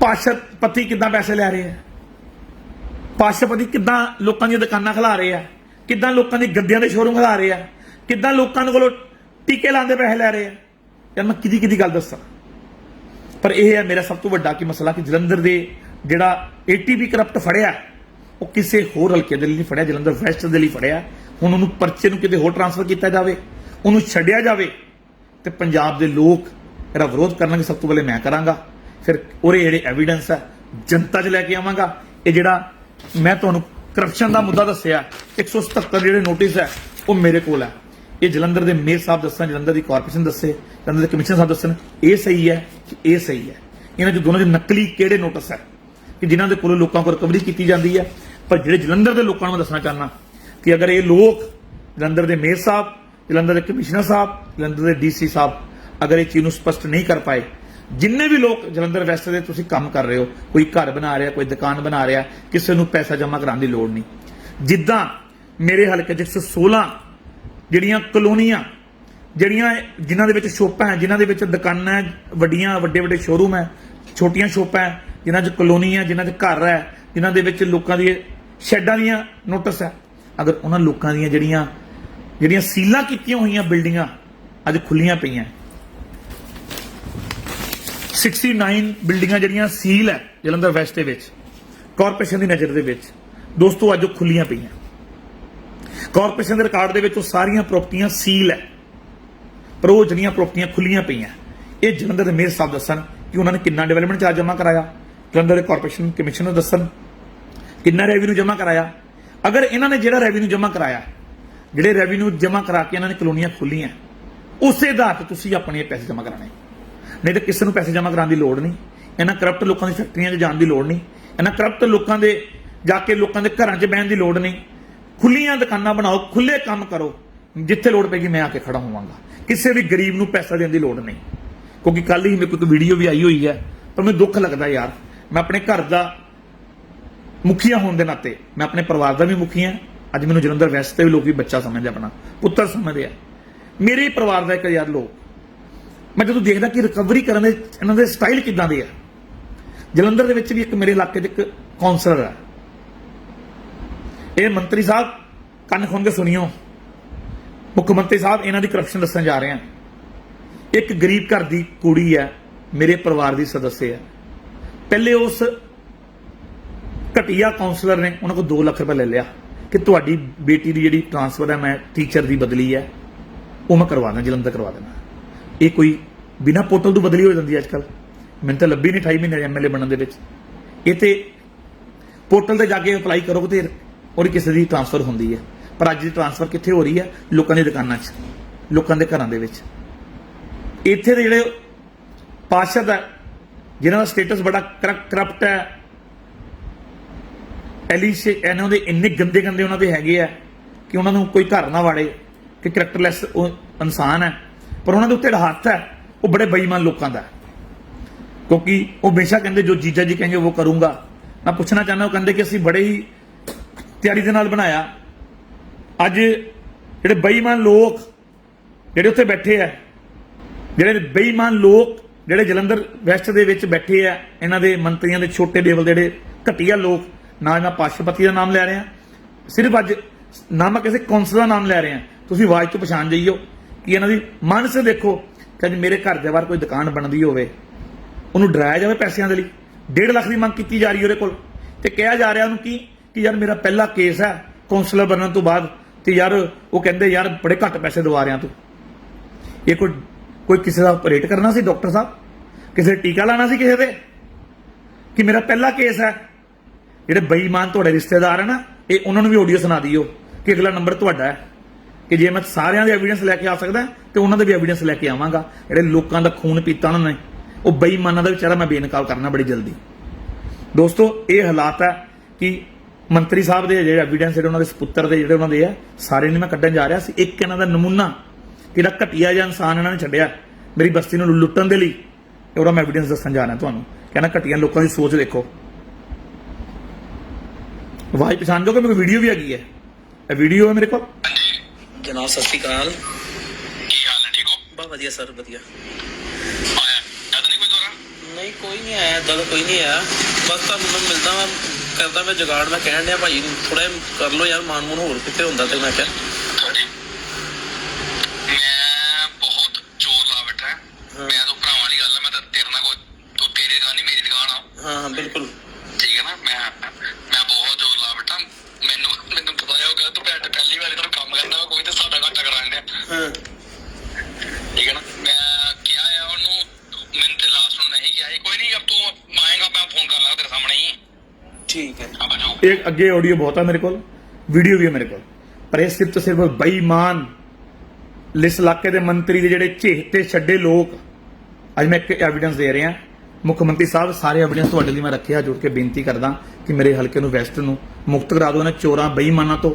A: ਪਾਸ਼ਪਤੀ ਕਿੱਦਾਂ ਪੈਸੇ ਲੈ ਰਹੇ ਆ ਪਾਸ਼ਪਤੀ ਕਿੱਦਾਂ ਲੋਕਾਂ ਦੀਆਂ ਦੁਕਾਨਾਂ ਖਿਲਾ ਰਹੇ ਆ ਕਿੱਦਾਂ ਲੋਕਾਂ ਦੀ ਗੱਡੀਆਂ ਦੇ ਸ਼ੋਰੂਮ ਖਿਲਾ ਰਹੇ ਆ? ਕਿੱਦਾਂ ਲੋਕਾਂ ਦੇ ਕੋਲੋਂ ਟੀਕੇ ਲਾਉਂਦੇ ਪੈਸੇ ਲੈ ਰਹੇ ਆ? ਯਾਰ ਮੈਂ ਕਿਹਦੀ ਕਿਹਦੀ ਗੱਲ ਦੱਸਾਂ? ਪਰ ਇਹ ਹੈ ਮੇਰਾ ਸਭ ਤੋਂ ਵੱਡਾ ਕਿ ਮਸਲਾ ਕਿ ਜਲੰਧਰ ਦੇ ਜਿਹੜਾ ਏਟੀਪੀ ਕਰਪਟ ਫੜਿਆ, ਉਹ ਕਿਸੇ ਹੋਰ ਹਲਕੇ ਦੇ ਲਈ ਨਹੀਂ ਫੜਿਆ, ਜਲੰਧਰ ਵੈਸਟ ਦੇ ਲਈ ਫੜਿਆ। ਹੁਣ ਉਹਨੂੰ ਪਰਚੇ ਨੂੰ ਕਿਤੇ ਹੋਰ ਟ੍ਰਾਂਸਫਰ ਕੀਤਾ ਜਾਵੇ, ਉਹਨੂੰ ਛੱਡਿਆ ਜਾਵੇ, ਤੇ ਪੰਜਾਬ ਦੇ ਲੋਕ ਇਹਦਾ ਵਿਰੋਧ ਕਰਨਗੇ, ਸਭ ਤੋਂ ਪਹਿਲੇ ਮੈਂ ਕਰਾਂਗਾ। ਫਿਰ ਉਹਦੇ ਜਿਹੜੇ ਐਵੀਡੈਂਸ ਹੈ ਜਨਤਾ 'ਚ ਲੈ ਕੇ ਆਵਾਂਗਾ। ਇਹ ਜਿਹੜਾ ਮੈਂ ਤੁਹਾਨੂੰ ਕਰਪਸ਼ਨ ਦਾ ਮੁੱਦਾ ਦੱਸਿਆ 177 ਜਿਹੜੇ ਨੋਟਿਸ ਹੈ, ਉਹ ਮੇਰੇ ਕੋਲ ਹੈ। ਇਹ ਜਲੰਧਰ ਦੇ ਮੇਅਰ ਸਾਹਿਬ ਦੱਸਣ, ਜਲੰਧਰ ਦੀ ਕਾਰਪੋਰੇਸ਼ਨ ਦੱਸੇ, ਜਲੰਧਰ ਦੇ ਕਮਿਸ਼ਨਰ ਸਾਹਿਬ ਦੱਸਣ, ਇਹ ਸਹੀ ਹੈ ਕਿ ਇਹ ਸਹੀ ਹੈ। ਇਹਨਾਂ ਚ ਦੋਨਾਂ ਦੇ ਨਕਲੀ ਕਿਹੜੇ ਨੋਟਿਸ ਹੈ? ਕਿ ਜਿਨ੍ਹਾਂ ਦੇ ਕੋਲੋਂ ਲੋਕਾਂ ਕੋਲ ਰਿਕਵਰੀ ਕੀਤੀ ਜਾਂਦੀ ਹੈ? ਪਰ ਜਿਹੜੇ ਜਲੰਧਰ ਦੇ ਲੋਕਾਂ ਨੂੰ ਮੈਂ ਦੱਸਣਾ ਚਾਹਨਾ ਕਿ ਅਗਰ ਇਹ ਲੋਕ ਜਲੰਧਰ ਦੇ ਮੇਅਰ ਸਾਹਿਬ, ਜਲੰਧਰ ਦੇ ਕਮਿਸ਼ਨਰ ਸਾਹਿਬ, ਜਲੰਧਰ ਦੇ ਡੀਸੀ ਸਾਹਿਬ, ਅਗਰ ਇਹ ਚੀਜ਼ ਨੂੰ ਸਪਸ਼ਟ ਨਹੀਂ ਕਰ ਪਾਏ ਜਿੰਨੇ ਵੀ ਲੋਕ ਜਲੰਧਰ ਵੈਸਟ ਦੇ ਤੁਸੀਂ ਕੰਮ ਕਰ ਰਹੇ ਹੋ ਕੋਈ ਘਰ ਬਣਾ ਰਿਹਾ ਕੋਈ ਦੁਕਾਨ ਬਣਾ ਰਿਹਾ ਕਿਸੇ ਨੂੰ ਪੈਸਾ ਜਮ੍ਹਾਂ ਕਰਾਉਣ ਦੀ ਲੋੜ ਨਹੀਂ। ਜਿੱਦਾਂ ਮੇਰੇ ਹਲਕੇ 'ਚ 116 ਜਿਹੜੀਆਂ ਕਲੋਨੀਆਂ ਜਿਹੜੀਆਂ ਜਿਨ੍ਹਾਂ ਦੇ ਵਿੱਚ ਸ਼ੋਪਾਂ ਹੈ ਜਿਨ੍ਹਾਂ ਦੇ ਵਿੱਚ ਦੁਕਾਨਾਂ ਹੈ, ਵੱਡੀਆਂ ਵੱਡੇ ਵੱਡੇ ਸ਼ੋਰੂਮ ਹੈ ਛੋਟੀਆਂ ਸ਼ੋਪਾਂ ਹੈ ਜਿਨ੍ਹਾਂ 'ਚ ਕਲੋਨੀ ਹੈ ਜਿਨ੍ਹਾਂ 'ਚ ਘਰ ਹੈ ਜਿਨ੍ਹਾਂ ਦੇ ਵਿੱਚ ਲੋਕਾਂ ਦੀ ਸ਼ੈੱਡਾਂ ਦੀਆਂ ਨੋਟਿਸ ਹੈ। ਅਗਰ ਉਹਨਾਂ ਲੋਕਾਂ ਦੀਆਂ ਜਿਹੜੀਆਂ ਜਿਹੜੀਆਂ ਸੀਲਾਂ ਕੀਤੀਆਂ ਹੋਈਆਂ ਬਿਲਡਿੰਗਾਂ ਅੱਜ ਖੁੱਲੀਆਂ ਪਈਆਂ 69 ਬਿਲਡਿੰਗਾਂ ਜਿਹੜੀਆਂ ਸੀਲ ਹੈ ਜਲੰਧਰ ਵੈਸਟ ਦੇ ਵਿੱਚ ਕਾਰਪੋਰੇਸ਼ਨ ਦੀ ਨਜ਼ਰ ਦੇ ਵਿੱਚ, ਦੋਸਤੋ ਅੱਜ ਉਹ ਖੁੱਲੀਆਂ ਪਈਆਂ। ਕਾਰਪੋਰੇਸ਼ਨ ਦੇ ਰਿਕਾਰਡ ਦੇ ਵਿੱਚ ਉਹ ਸਾਰੀਆਂ ਪ੍ਰਾਪਰਟੀਆਂ ਸੀਲ ਹੈ। ਪਰ ਉਹ ਜਿਹੜੀਆਂ ਪ੍ਰਾਪਰਟੀਆਂ ਖੁੱਲੀਆਂ ਪਈਆਂ, ਇਹ ਜਲੰਧਰ ਦੇ ਮੇਅਰ ਸਾਹਿਬ ਦੱਸਣ ਕਿ ਉਹਨਾਂ ਨੇ ਕਿੰਨਾ ਡਿਵੈਲਪਮੈਂਟ ਚਾਰਜ ਜਮ੍ਹਾਂ ਕਰਾਇਆ, ਜਲੰਧਰ ਦੇ ਕਾਰਪੋਰੇਸ਼ਨ ਕਮਿਸ਼ਨ ਨੂੰ ਦੱਸਣ ਕਿੰਨਾ ਰੈਵਨਿਊ ਜਮ੍ਹਾਂ ਕਰਾਇਆ। ਅਗਰ ਇਹਨਾਂ ਨੇ ਜਿਹੜਾ ਰੈਵਨਿਊ ਜਮ੍ਹਾਂ ਕਰਾਇਆ, ਜਿਹੜੇ ਰੈਵਨਿਊ ਜਮ੍ਹਾਂ ਕਰਾ ਕੇ ਇਹਨਾਂ ਨੇ ਕਲੋਨੀਆਂ ਖੋਲੀਆਂ ਉਸੇ ਆਧਾਰ ਤੇ ਤੁਸੀਂ ਆਪਣੇ ਪੈਸੇ ਜਮ੍ਹਾਂ ਕਰਾਣੇ ਨਹੀਂ ਤਾਂ ਕਿਸੇ ਨੂੰ ਪੈਸੇ ਜਮ੍ਹਾਂ ਕਰਾਉਣ ਦੀ ਲੋੜ ਨਹੀਂ। ਇਹਨਾਂ ਕਰਪਟ ਲੋਕਾਂ ਦੀ ਫੈਕਟਰੀਆਂ 'ਚ ਜਾਣ ਦੀ ਲੋੜ ਨਹੀਂ। ਇਹਨਾਂ ਕਰਪਟ ਲੋਕਾਂ ਦੇ ਜਾ ਕੇ ਲੋਕਾਂ ਦੇ ਘਰਾਂ 'ਚ ਬਹਿਣ ਦੀ ਲੋੜ ਨਹੀਂ। ਖੁੱਲੀਆਂ ਦੁਕਾਨਾਂ ਬਣਾਓ ਖੁੱਲੇ ਕੰਮ ਕਰੋ। ਜਿੱਥੇ ਲੋੜ ਪੈਗੀ ਮੈਂ ਆ ਕੇ ਖੜਾ ਹੋਵਾਂਗਾ। ਕਿਸੇ ਵੀ ਗਰੀਬ ਨੂੰ ਪੈਸਾ ਦੇਣ ਦੀ ਲੋੜ ਨਹੀਂ। ਕਿਉਂਕਿ ਕੱਲ ਹੀ ਮੇਰੇ ਕੋਲ ਇੱਕ ਵੀਡੀਓ ਵੀ ਆਈ ਹੋਈ ਹੈ ਪਰ ਮੈਨੂੰ ਦੁੱਖ ਲੱਗਦਾ ਯਾਰ। ਮੈਂ ਆਪਣੇ ਘਰ ਦਾ ਮੁਖੀਆ ਹੋਣ ਦੇ ਨਾਤੇ, ਮੈਂ ਆਪਣੇ ਪਰਿਵਾਰ ਦਾ ਵੀ ਮੁਖੀਆ ਅੱਜ ਮੈਨੂੰ ਜਲੰਧਰ ਵੈਸਟ ਤੇ ਵੀ ਲੋਕ ਬੱਚਾ ਸਮਝਦੇ ਆਪਣਾ, ਪੁੱਤਰ ਸਮਝਦੇ ਆ। ਮੇਰੇ ਪਰਿਵਾਰ ਦਾ ਇੱਕ ਯਾਰ ਲੋਕ ਮੈਂ ਜਦੋਂ ਦੇਖਦਾ ਕਿ ਰਿਕਵਰੀ ਕਰਨ ਦੇ ਇਹਨਾਂ ਦੇ ਸਟਾਈਲ ਕਿਦਾਂ ਦੇ ਆ, ਜਲੰਧਰ ਦੇ ਵਿੱਚ ਵੀ ਇੱਕ ਮੇਰੇ ਇਲਾਕੇ 'ਚ ਇੱਕ ਕਾਉਂਸਲਰ ਹੈ ਇਹ ਮੰਤਰੀ ਸਾਹਿਬ, ਕੰਨ ਖੋਲ ਕੇ ਸੁਣਿਓ। ਮੁੱਖ ਮੰਤਰੀ ਸਾਹਿਬ, ਇਹਨਾਂ ਦੀ ਕਰਪਸ਼ਨ ਦੱਸਣ ਜਾ ਰਹੇ ਹਾਂ ਇੱਕ ਗਰੀਬ ਘਰ ਦੀ ਕੁੜੀ ਹੈ ਮੇਰੇ ਪਰਿਵਾਰ ਦੀ ਸਦੱਸਿਆ ਹੈ ਪਹਿਲੇ ਉਸ ਘਟੀਆ ਕਾਉਂਸਲਰ ਨੇ ਉਹਨਾਂ ਕੋਲ 2 ਲੱਖ ਰੁਪਏ ਲੈ ਲਿਆ ਕਿ ਤੁਹਾਡੀ ਬੇਟੀ ਦੀ ਜਿਹੜੀ ਟ੍ਰਾਂਸਫਰ ਹੈ, ਮੈਂ ਟੀਚਰ ਦੀ ਬਦਲੀ ਹੈ, ਉਹ ਮੈਂ ਕਰਵਾ ਦਾਂ ਜਲੰਧਰ ਕਰਵਾ ਦੇਣਾ ਇਹ ਕੋਈ ਬਿਨਾ ਪੋਰਟਲ ਤੋਂ ਬਦਲੀ ਹੋ ਜਾਂਦੀ ਹੈ ਅੱਜਕੱਲ ਮੈਨੂੰ ਤਾਂ ਲੱਭੀ ਨਹੀਂ 28 ਮਹੀਨੇ ਐਮਐਲਏ ਬਣਨ ਦੇ ਵਿੱਚ। ਇਹ ਤੇ ਪੋਰਟਲ ਤੇ ਜਾ ਕੇ ਅਪਲਾਈ ਕਰੋ ਤੇ ਉਹਦੀ ਕਿਸੇ ਦੀ ਟ੍ਰਾਂਸਫਰ ਹੁੰਦੀ ਹੈ। ਪਰ ਅੱਜ ਦੀ ਟ੍ਰਾਂਸਫਰ ਕਿੱਥੇ ਹੋ ਰਹੀ ਹੈ? ਲੋਕਾਂ ਦੀ ਦੁਕਾਨਾਂ 'ਚ, ਲੋਕਾਂ ਦੇ ਘਰਾਂ ਦੇ ਵਿੱਚ। ਇੱਥੇ ਦੇ ਜਿਹੜੇ ਪਾਸ਼ਦ ਹੈ ਜਿਨ੍ਹਾਂ ਦਾ ਸਟੇਟਸ ਬੜਾ ਕਰਪਟ ਹੈ ਐਲੀਸ਼ ਇਹਨਾਂ ਦੇ ਇੰਨੇ ਗੰਦੇ ਗੰਦੇ ਉਹਨਾਂ ਦੇ ਹੈਗੇ ਆ ਕਿ ਉਹਨਾਂ ਨੂੰ ਕੋਈ ਘਰ ਨਾ ਵਾੜੇ, ਕਿ ਕਰੈਕਟਰਲੈਸ ਉਹ ਇਨਸਾਨ ਹੈ। ਪਰ ਉਹਨਾਂ ਦੇ ਉੱਤੇ ਜਿਹੜਾ ਹੱਥ ਹੈ, ਉਹ ਬੜੇ ਬੇਈਮਾਨ ਲੋਕਾਂ ਦਾ ਕਿਉਂਕਿ ਉਹ ਹਮੇਸ਼ਾ ਕਹਿੰਦੇ ਜੋ ਜੀਜਾ ਜੀ ਕਹਿੰਗੇ ਉਹ ਕਰੂੰਗਾ। ਮੈਂ ਪੁੱਛਣਾ ਚਾਹੁੰਦਾ, ਉਹ ਕਹਿੰਦੇ ਕਿ ਅਸੀਂ ਬੜੇ ਹੀ ਤਿਆਰੀ ਦੇ ਨਾਲ ਬਣਾਇਆ। ਅੱਜ ਜਿਹੜੇ ਬੇਈਮਾਨ ਲੋਕ ਜਿਹੜੇ ਉੱਥੇ ਬੈਠੇ ਆ, ਜਿਹੜੇ ਬੇਈਮਾਨ ਲੋਕ ਜਿਹੜੇ ਜਲੰਧਰ ਵੈਸਟ ਦੇ ਵਿੱਚ ਬੈਠੇ ਆ, ਇਹਨਾਂ ਦੇ ਮੰਤਰੀਆਂ ਦੇ ਛੋਟੇ ਲੈਵਲ ਦੇ ਜਿਹੜੇ ਘਟੀਆ ਲੋਕ, ਨਾ ਮੈਂ ਪਾਸ਼ਪਤੀ ਦਾ ਨਾਮ ਲੈ ਰਿਹਾ ਸਿਰਫ ਅੱਜ ਨਾ ਮੈਂ ਕਿਸੇ ਕੌਂਸਲ ਦਾ ਨਾਮ ਲੈ ਰਿਹਾ। ਤੁਸੀਂ ਆਵਾਜ਼ ਤੋਂ ਪਛਾਣ ਜਾਈਓ। ਕਿ ਇਹਨਾਂ ਦੀ? ਮਨਸ ਦੇਖੋ ਕਿ ਅੱਜ ਮੇਰੇ ਘਰ ਦੇ ਬਾਹਰ ਕੋਈ ਦੁਕਾਨ ਬਣਦੀ ਹੋਵੇ, ਉਹਨੂੰ ਡਰਾਇਆ ਜਾਵੇ ਪੈਸਿਆਂ ਦੇ ਲਈ। 1.5 ਲੱਖ ਦੀ ਮੰਗ ਕੀਤੀ ਜਾ ਰਹੀ ਉਹਦੇ ਕੋਲ। ਤੇ ਕਿਹਾ ਜਾ ਰਿਹਾ ਉਹਨੂੰ ਕੀ? ਕਿ ਯਾਰ ਮੇਰਾ ਪਹਿਲਾ ਕੇਸ ਹੈ ਕੌਂਸਲਰ ਬਣਨ ਤੋਂ ਬਾਅਦ ਤੇ ਯਾਰ ਉਹ ਕਹਿੰਦੇ, ਯਾਰ ਬੜੇ ਘੱਟ ਪੈਸੇ ਦਵਾ ਰਿਹਾ ਤੂੰ। ਇਹ ਕੋਈ ਕੋਈ ਕਿਸੇ ਦਾ ਆਪਰੇਟ ਕਰਨਾ ਸੀ ਡਾਕਟਰ ਸਾਹਿਬ? ਕਿਸੇ ਟੀਕਾ ਲਾਣਾ ਸੀ ਕਿਸੇ ਦੇ ਕਿ ਮੇਰਾ ਪਹਿਲਾ ਕੇਸ ਹੈ? ਜਿਹੜੇ ਬੇਈਮਾਨ ਤੁਹਾਡੇ ਰਿਸ਼ਤੇਦਾਰ ਹਨ ਨਾ, ਇਹ ਉਹਨਾਂ ਨੂੰ ਵੀ ਆਡੀਓ ਸੁਣਾ ਦਿਓ ਕਿ ਅਗਲਾ ਨੰਬਰ ਤੁਹਾਡਾ ਹੈ। ਕਿ ਜੇ ਮੈਂ ਸਾਰਿਆਂ ਦੇ ਐਵੀਡੈਂਸ ਲੈ ਕੇ ਆ ਸਕਦਾ ਤੇ ਉਹਨਾਂ ਦੇ ਵੀ ਐਵੀਡੈਂਸ ਲੈ ਕੇ ਆਵਾਂਗਾ। ਜਿਹੜੇ ਲੋਕਾਂ ਦਾ ਖੂਨ ਪੀਤਾ ਉਹਨਾਂ ਨੇ, ਉਹ ਬੇਈਮਾਨਾਂ ਦਾ ਵਿਚਾਰਾ ਮੈਂ ਬੇਨਕਾਬ ਕਰਨਾ ਬੜੀ ਜਲਦੀ। ਦੋਸਤੋ, ਇਹ ਹਾਲਾਤ ਹੈ ਕਿ ਮੰਤਰੀ ਸਾਹਿਬ ਦੇ ਜਿਹੜੇ ਐਵੀਡੈਂਸ ਜਿਹੜੇ ਉਹਨਾਂ ਦੇ ਸੁਪੁੱਤਰ ਦੇ ਜਿਹੜੇ ਉਹਨਾਂ ਦੇ ਆ, ਸਾਰੇ ਨੇ ਮੈਂ ਕੱਢਣ ਜਾ ਰਿਹਾ ਸੀ। ਇੱਕ ਇਹਨਾਂ ਦਾ ਨਮੂਨਾ ਕਿਹੜਾ ਘਟੀਆ ਜਿਹਾ ਇਨਸਾਨ ਇਹਨਾਂ ਨੇ ਛੱਡਿਆ, ਮੇਰੀ ਬਸਤੀ ਨੂੰ ਲੁੱਟਣ ਦੇ ਲਈ ਉਹਦਾ ਮੈਂ ਐਵੀਡੈਂਸ ਦੱਸਣ ਜਾ ਰਿਹਾ ਤੁਹਾਨੂੰ। ਕਹਿੰਦਾ ਘਟੀਆ ਲੋਕਾਂ ਦੀ ਸੋਚ ਦੇਖੋ। ਵਾਈ ਪਛਾਣ ਜਾਓਗੇ ਮੇਰੇ ਕੋਲ ਵੀਡੀਓ ਵੀ ਹੈਗੀ ਹੈ। ਇਹ ਵੀਡੀਓ ਹੈ ਮੇਰੇ ਕੋਲ।
B: ਜਨਾਬ ਸਤਿ ਸ਼੍ਰੀ ਅਕਾਲ।
C: ਕੀ ਹਾਲ ਹੈ ਠੀਕ ਹੋ?
B: ਬਹੁਤ ਵਧੀਆ ਸਰ ਵਧੀਆ।
C: ਆਇਆ? ਜਦ ਨਹੀਂ ਕੋਈ ਦੌਰਾ
B: ਨਹੀਂ ਕੋਈ ਨਹੀਂ ਆਇਆ ਦਾ ਕੋਈ ਨਹੀਂ ਆਇਆ। ਬਸ ਤੁਹਾਨੂੰ ਮੈਂ ਮਿਲਦਾ ਮੈਂ ਕਰਦਾ ਮੈਂ ਜੁਗਾੜ ਮੈਂ ਕਹਿਣ ਡਿਆ ਭਾਈ ਨੂੰ ਥੋੜਾ ਕਰ ਲਓ ਯਾਰ ਮਾਨ ਮੂਨ ਹੋਰ ਕਿੱਥੇ ਹੁੰਦਾ ਤੇ ਮੈਂ ਕਿਹਾ।
C: ਹਾਂਜੀ ਮੈਂ ਬਹੁਤ ਜ਼ੋਰ ਲਾ ਬੈਠਾ। ਹਾਂ।
B: ਹਾਂ।
C: ਮੈਂ ਤਾਂ ਭਰਾਵਾਂ ਵਾਲੀ ਗੱਲ ਹੈ ਮੈਂ ਤਾਂ ਤੇਰੇ ਨਾਲ ਕੋਈ ਤੂੰ ਤੇਰੀ ਦੁਕਾਨ ਨਹੀਂ ਮੇਰੀ ਦੁਕਾਨ ਆ।
B: ਹਾਂ ਹਾਂ ਬਿਲਕੁਲ
C: ਠੀਕ ਹੈ ਨਾ ਮੈਂ ਮੈਂ ਬਹੁਤ ਜ਼ੋਰ ਲਾ ਬੈਠਾ ਮੈਨੂੰ ਮੈਨੂੰ ਪਤਾ ਹੈ ਉਹ ਕਹਿੰਦਾ ਤੂੰ ਭੈਣ ਪਹਿਲੀ ਕੰਮ ਕਰਨਾ ਵਾ, ਕੋਈ ਤੇ ਸਾਡਾ ਘਾਟਾ ਕਰਾਉਣ ਡਿਆ।
B: ਹਾਂ।
C: ਠੀਕ ਹੈ ਨਾ? ਮੈਂ ਕਿਹਾ ਆ ਉਹਨੂੰ ਮੈਨੂੰ ਤੇ ਲਾਸਟ ਨੂੰ ਨਹੀਂ ਕਿਹਾ ਸੀ, ਕੋਈ ਨਹੀਂ ਅਬ ਤੂੰ ਆਏਗਾ ਮੈਂ ਫੋਨ ਕਰ ਲਾਂਗਾ ਤੇਰੇ ਸਾਹਮਣੇ ਹੀ।
B: ਠੀਕ ਹੈ।
C: ਆ ਬਜੋ
A: ਇੱਕ ਅੱਗੇ ਆਡੀਓ ਬਹੁਤ ਹੈ ਮੇਰੇ ਕੋਲ ਵੀਡੀਓ ਵੀ ਹੈ ਮੇਰੇ ਕੋਲ। ਪਰ ਇਹ ਸਿਰਫ ਤੇ ਸਿਰਫ ਬੇਈਮਾਨ ਲਿਸ ਇਲਾਕੇ ਦੇ ਮੰਤਰੀ ਦੇ ਜਿਹੜੇ ਝੇਤੇ ਛੱਡੇ ਲੋਕ ਅੱਜ ਮੈਂ ਇੱਕ ਐਵੀਡੈਂਸ ਦੇ ਰਿਹਾ। ਮੁੱਖ ਮੰਤਰੀ ਸਾਹਿਬ ਸਾਰੇ ਐਵੀਡੈਂਸ ਤੁਹਾਡੇ ਲਈ ਮੈਂ ਰੱਖਿਆ ਜੁੜ ਕੇ ਬੇਨਤੀ ਕਰਦਾ ਕਿ ਮੇਰੇ ਹਲਕੇ ਨੂੰ ਵੈਸਟ ਨੂੰ ਮੁਕਤ ਕਰਾ ਦਿਓ ਇਹਨਾਂ ਚੋਰਾਂ ਬੇਈਮਾਨਾਂ ਤੋਂ।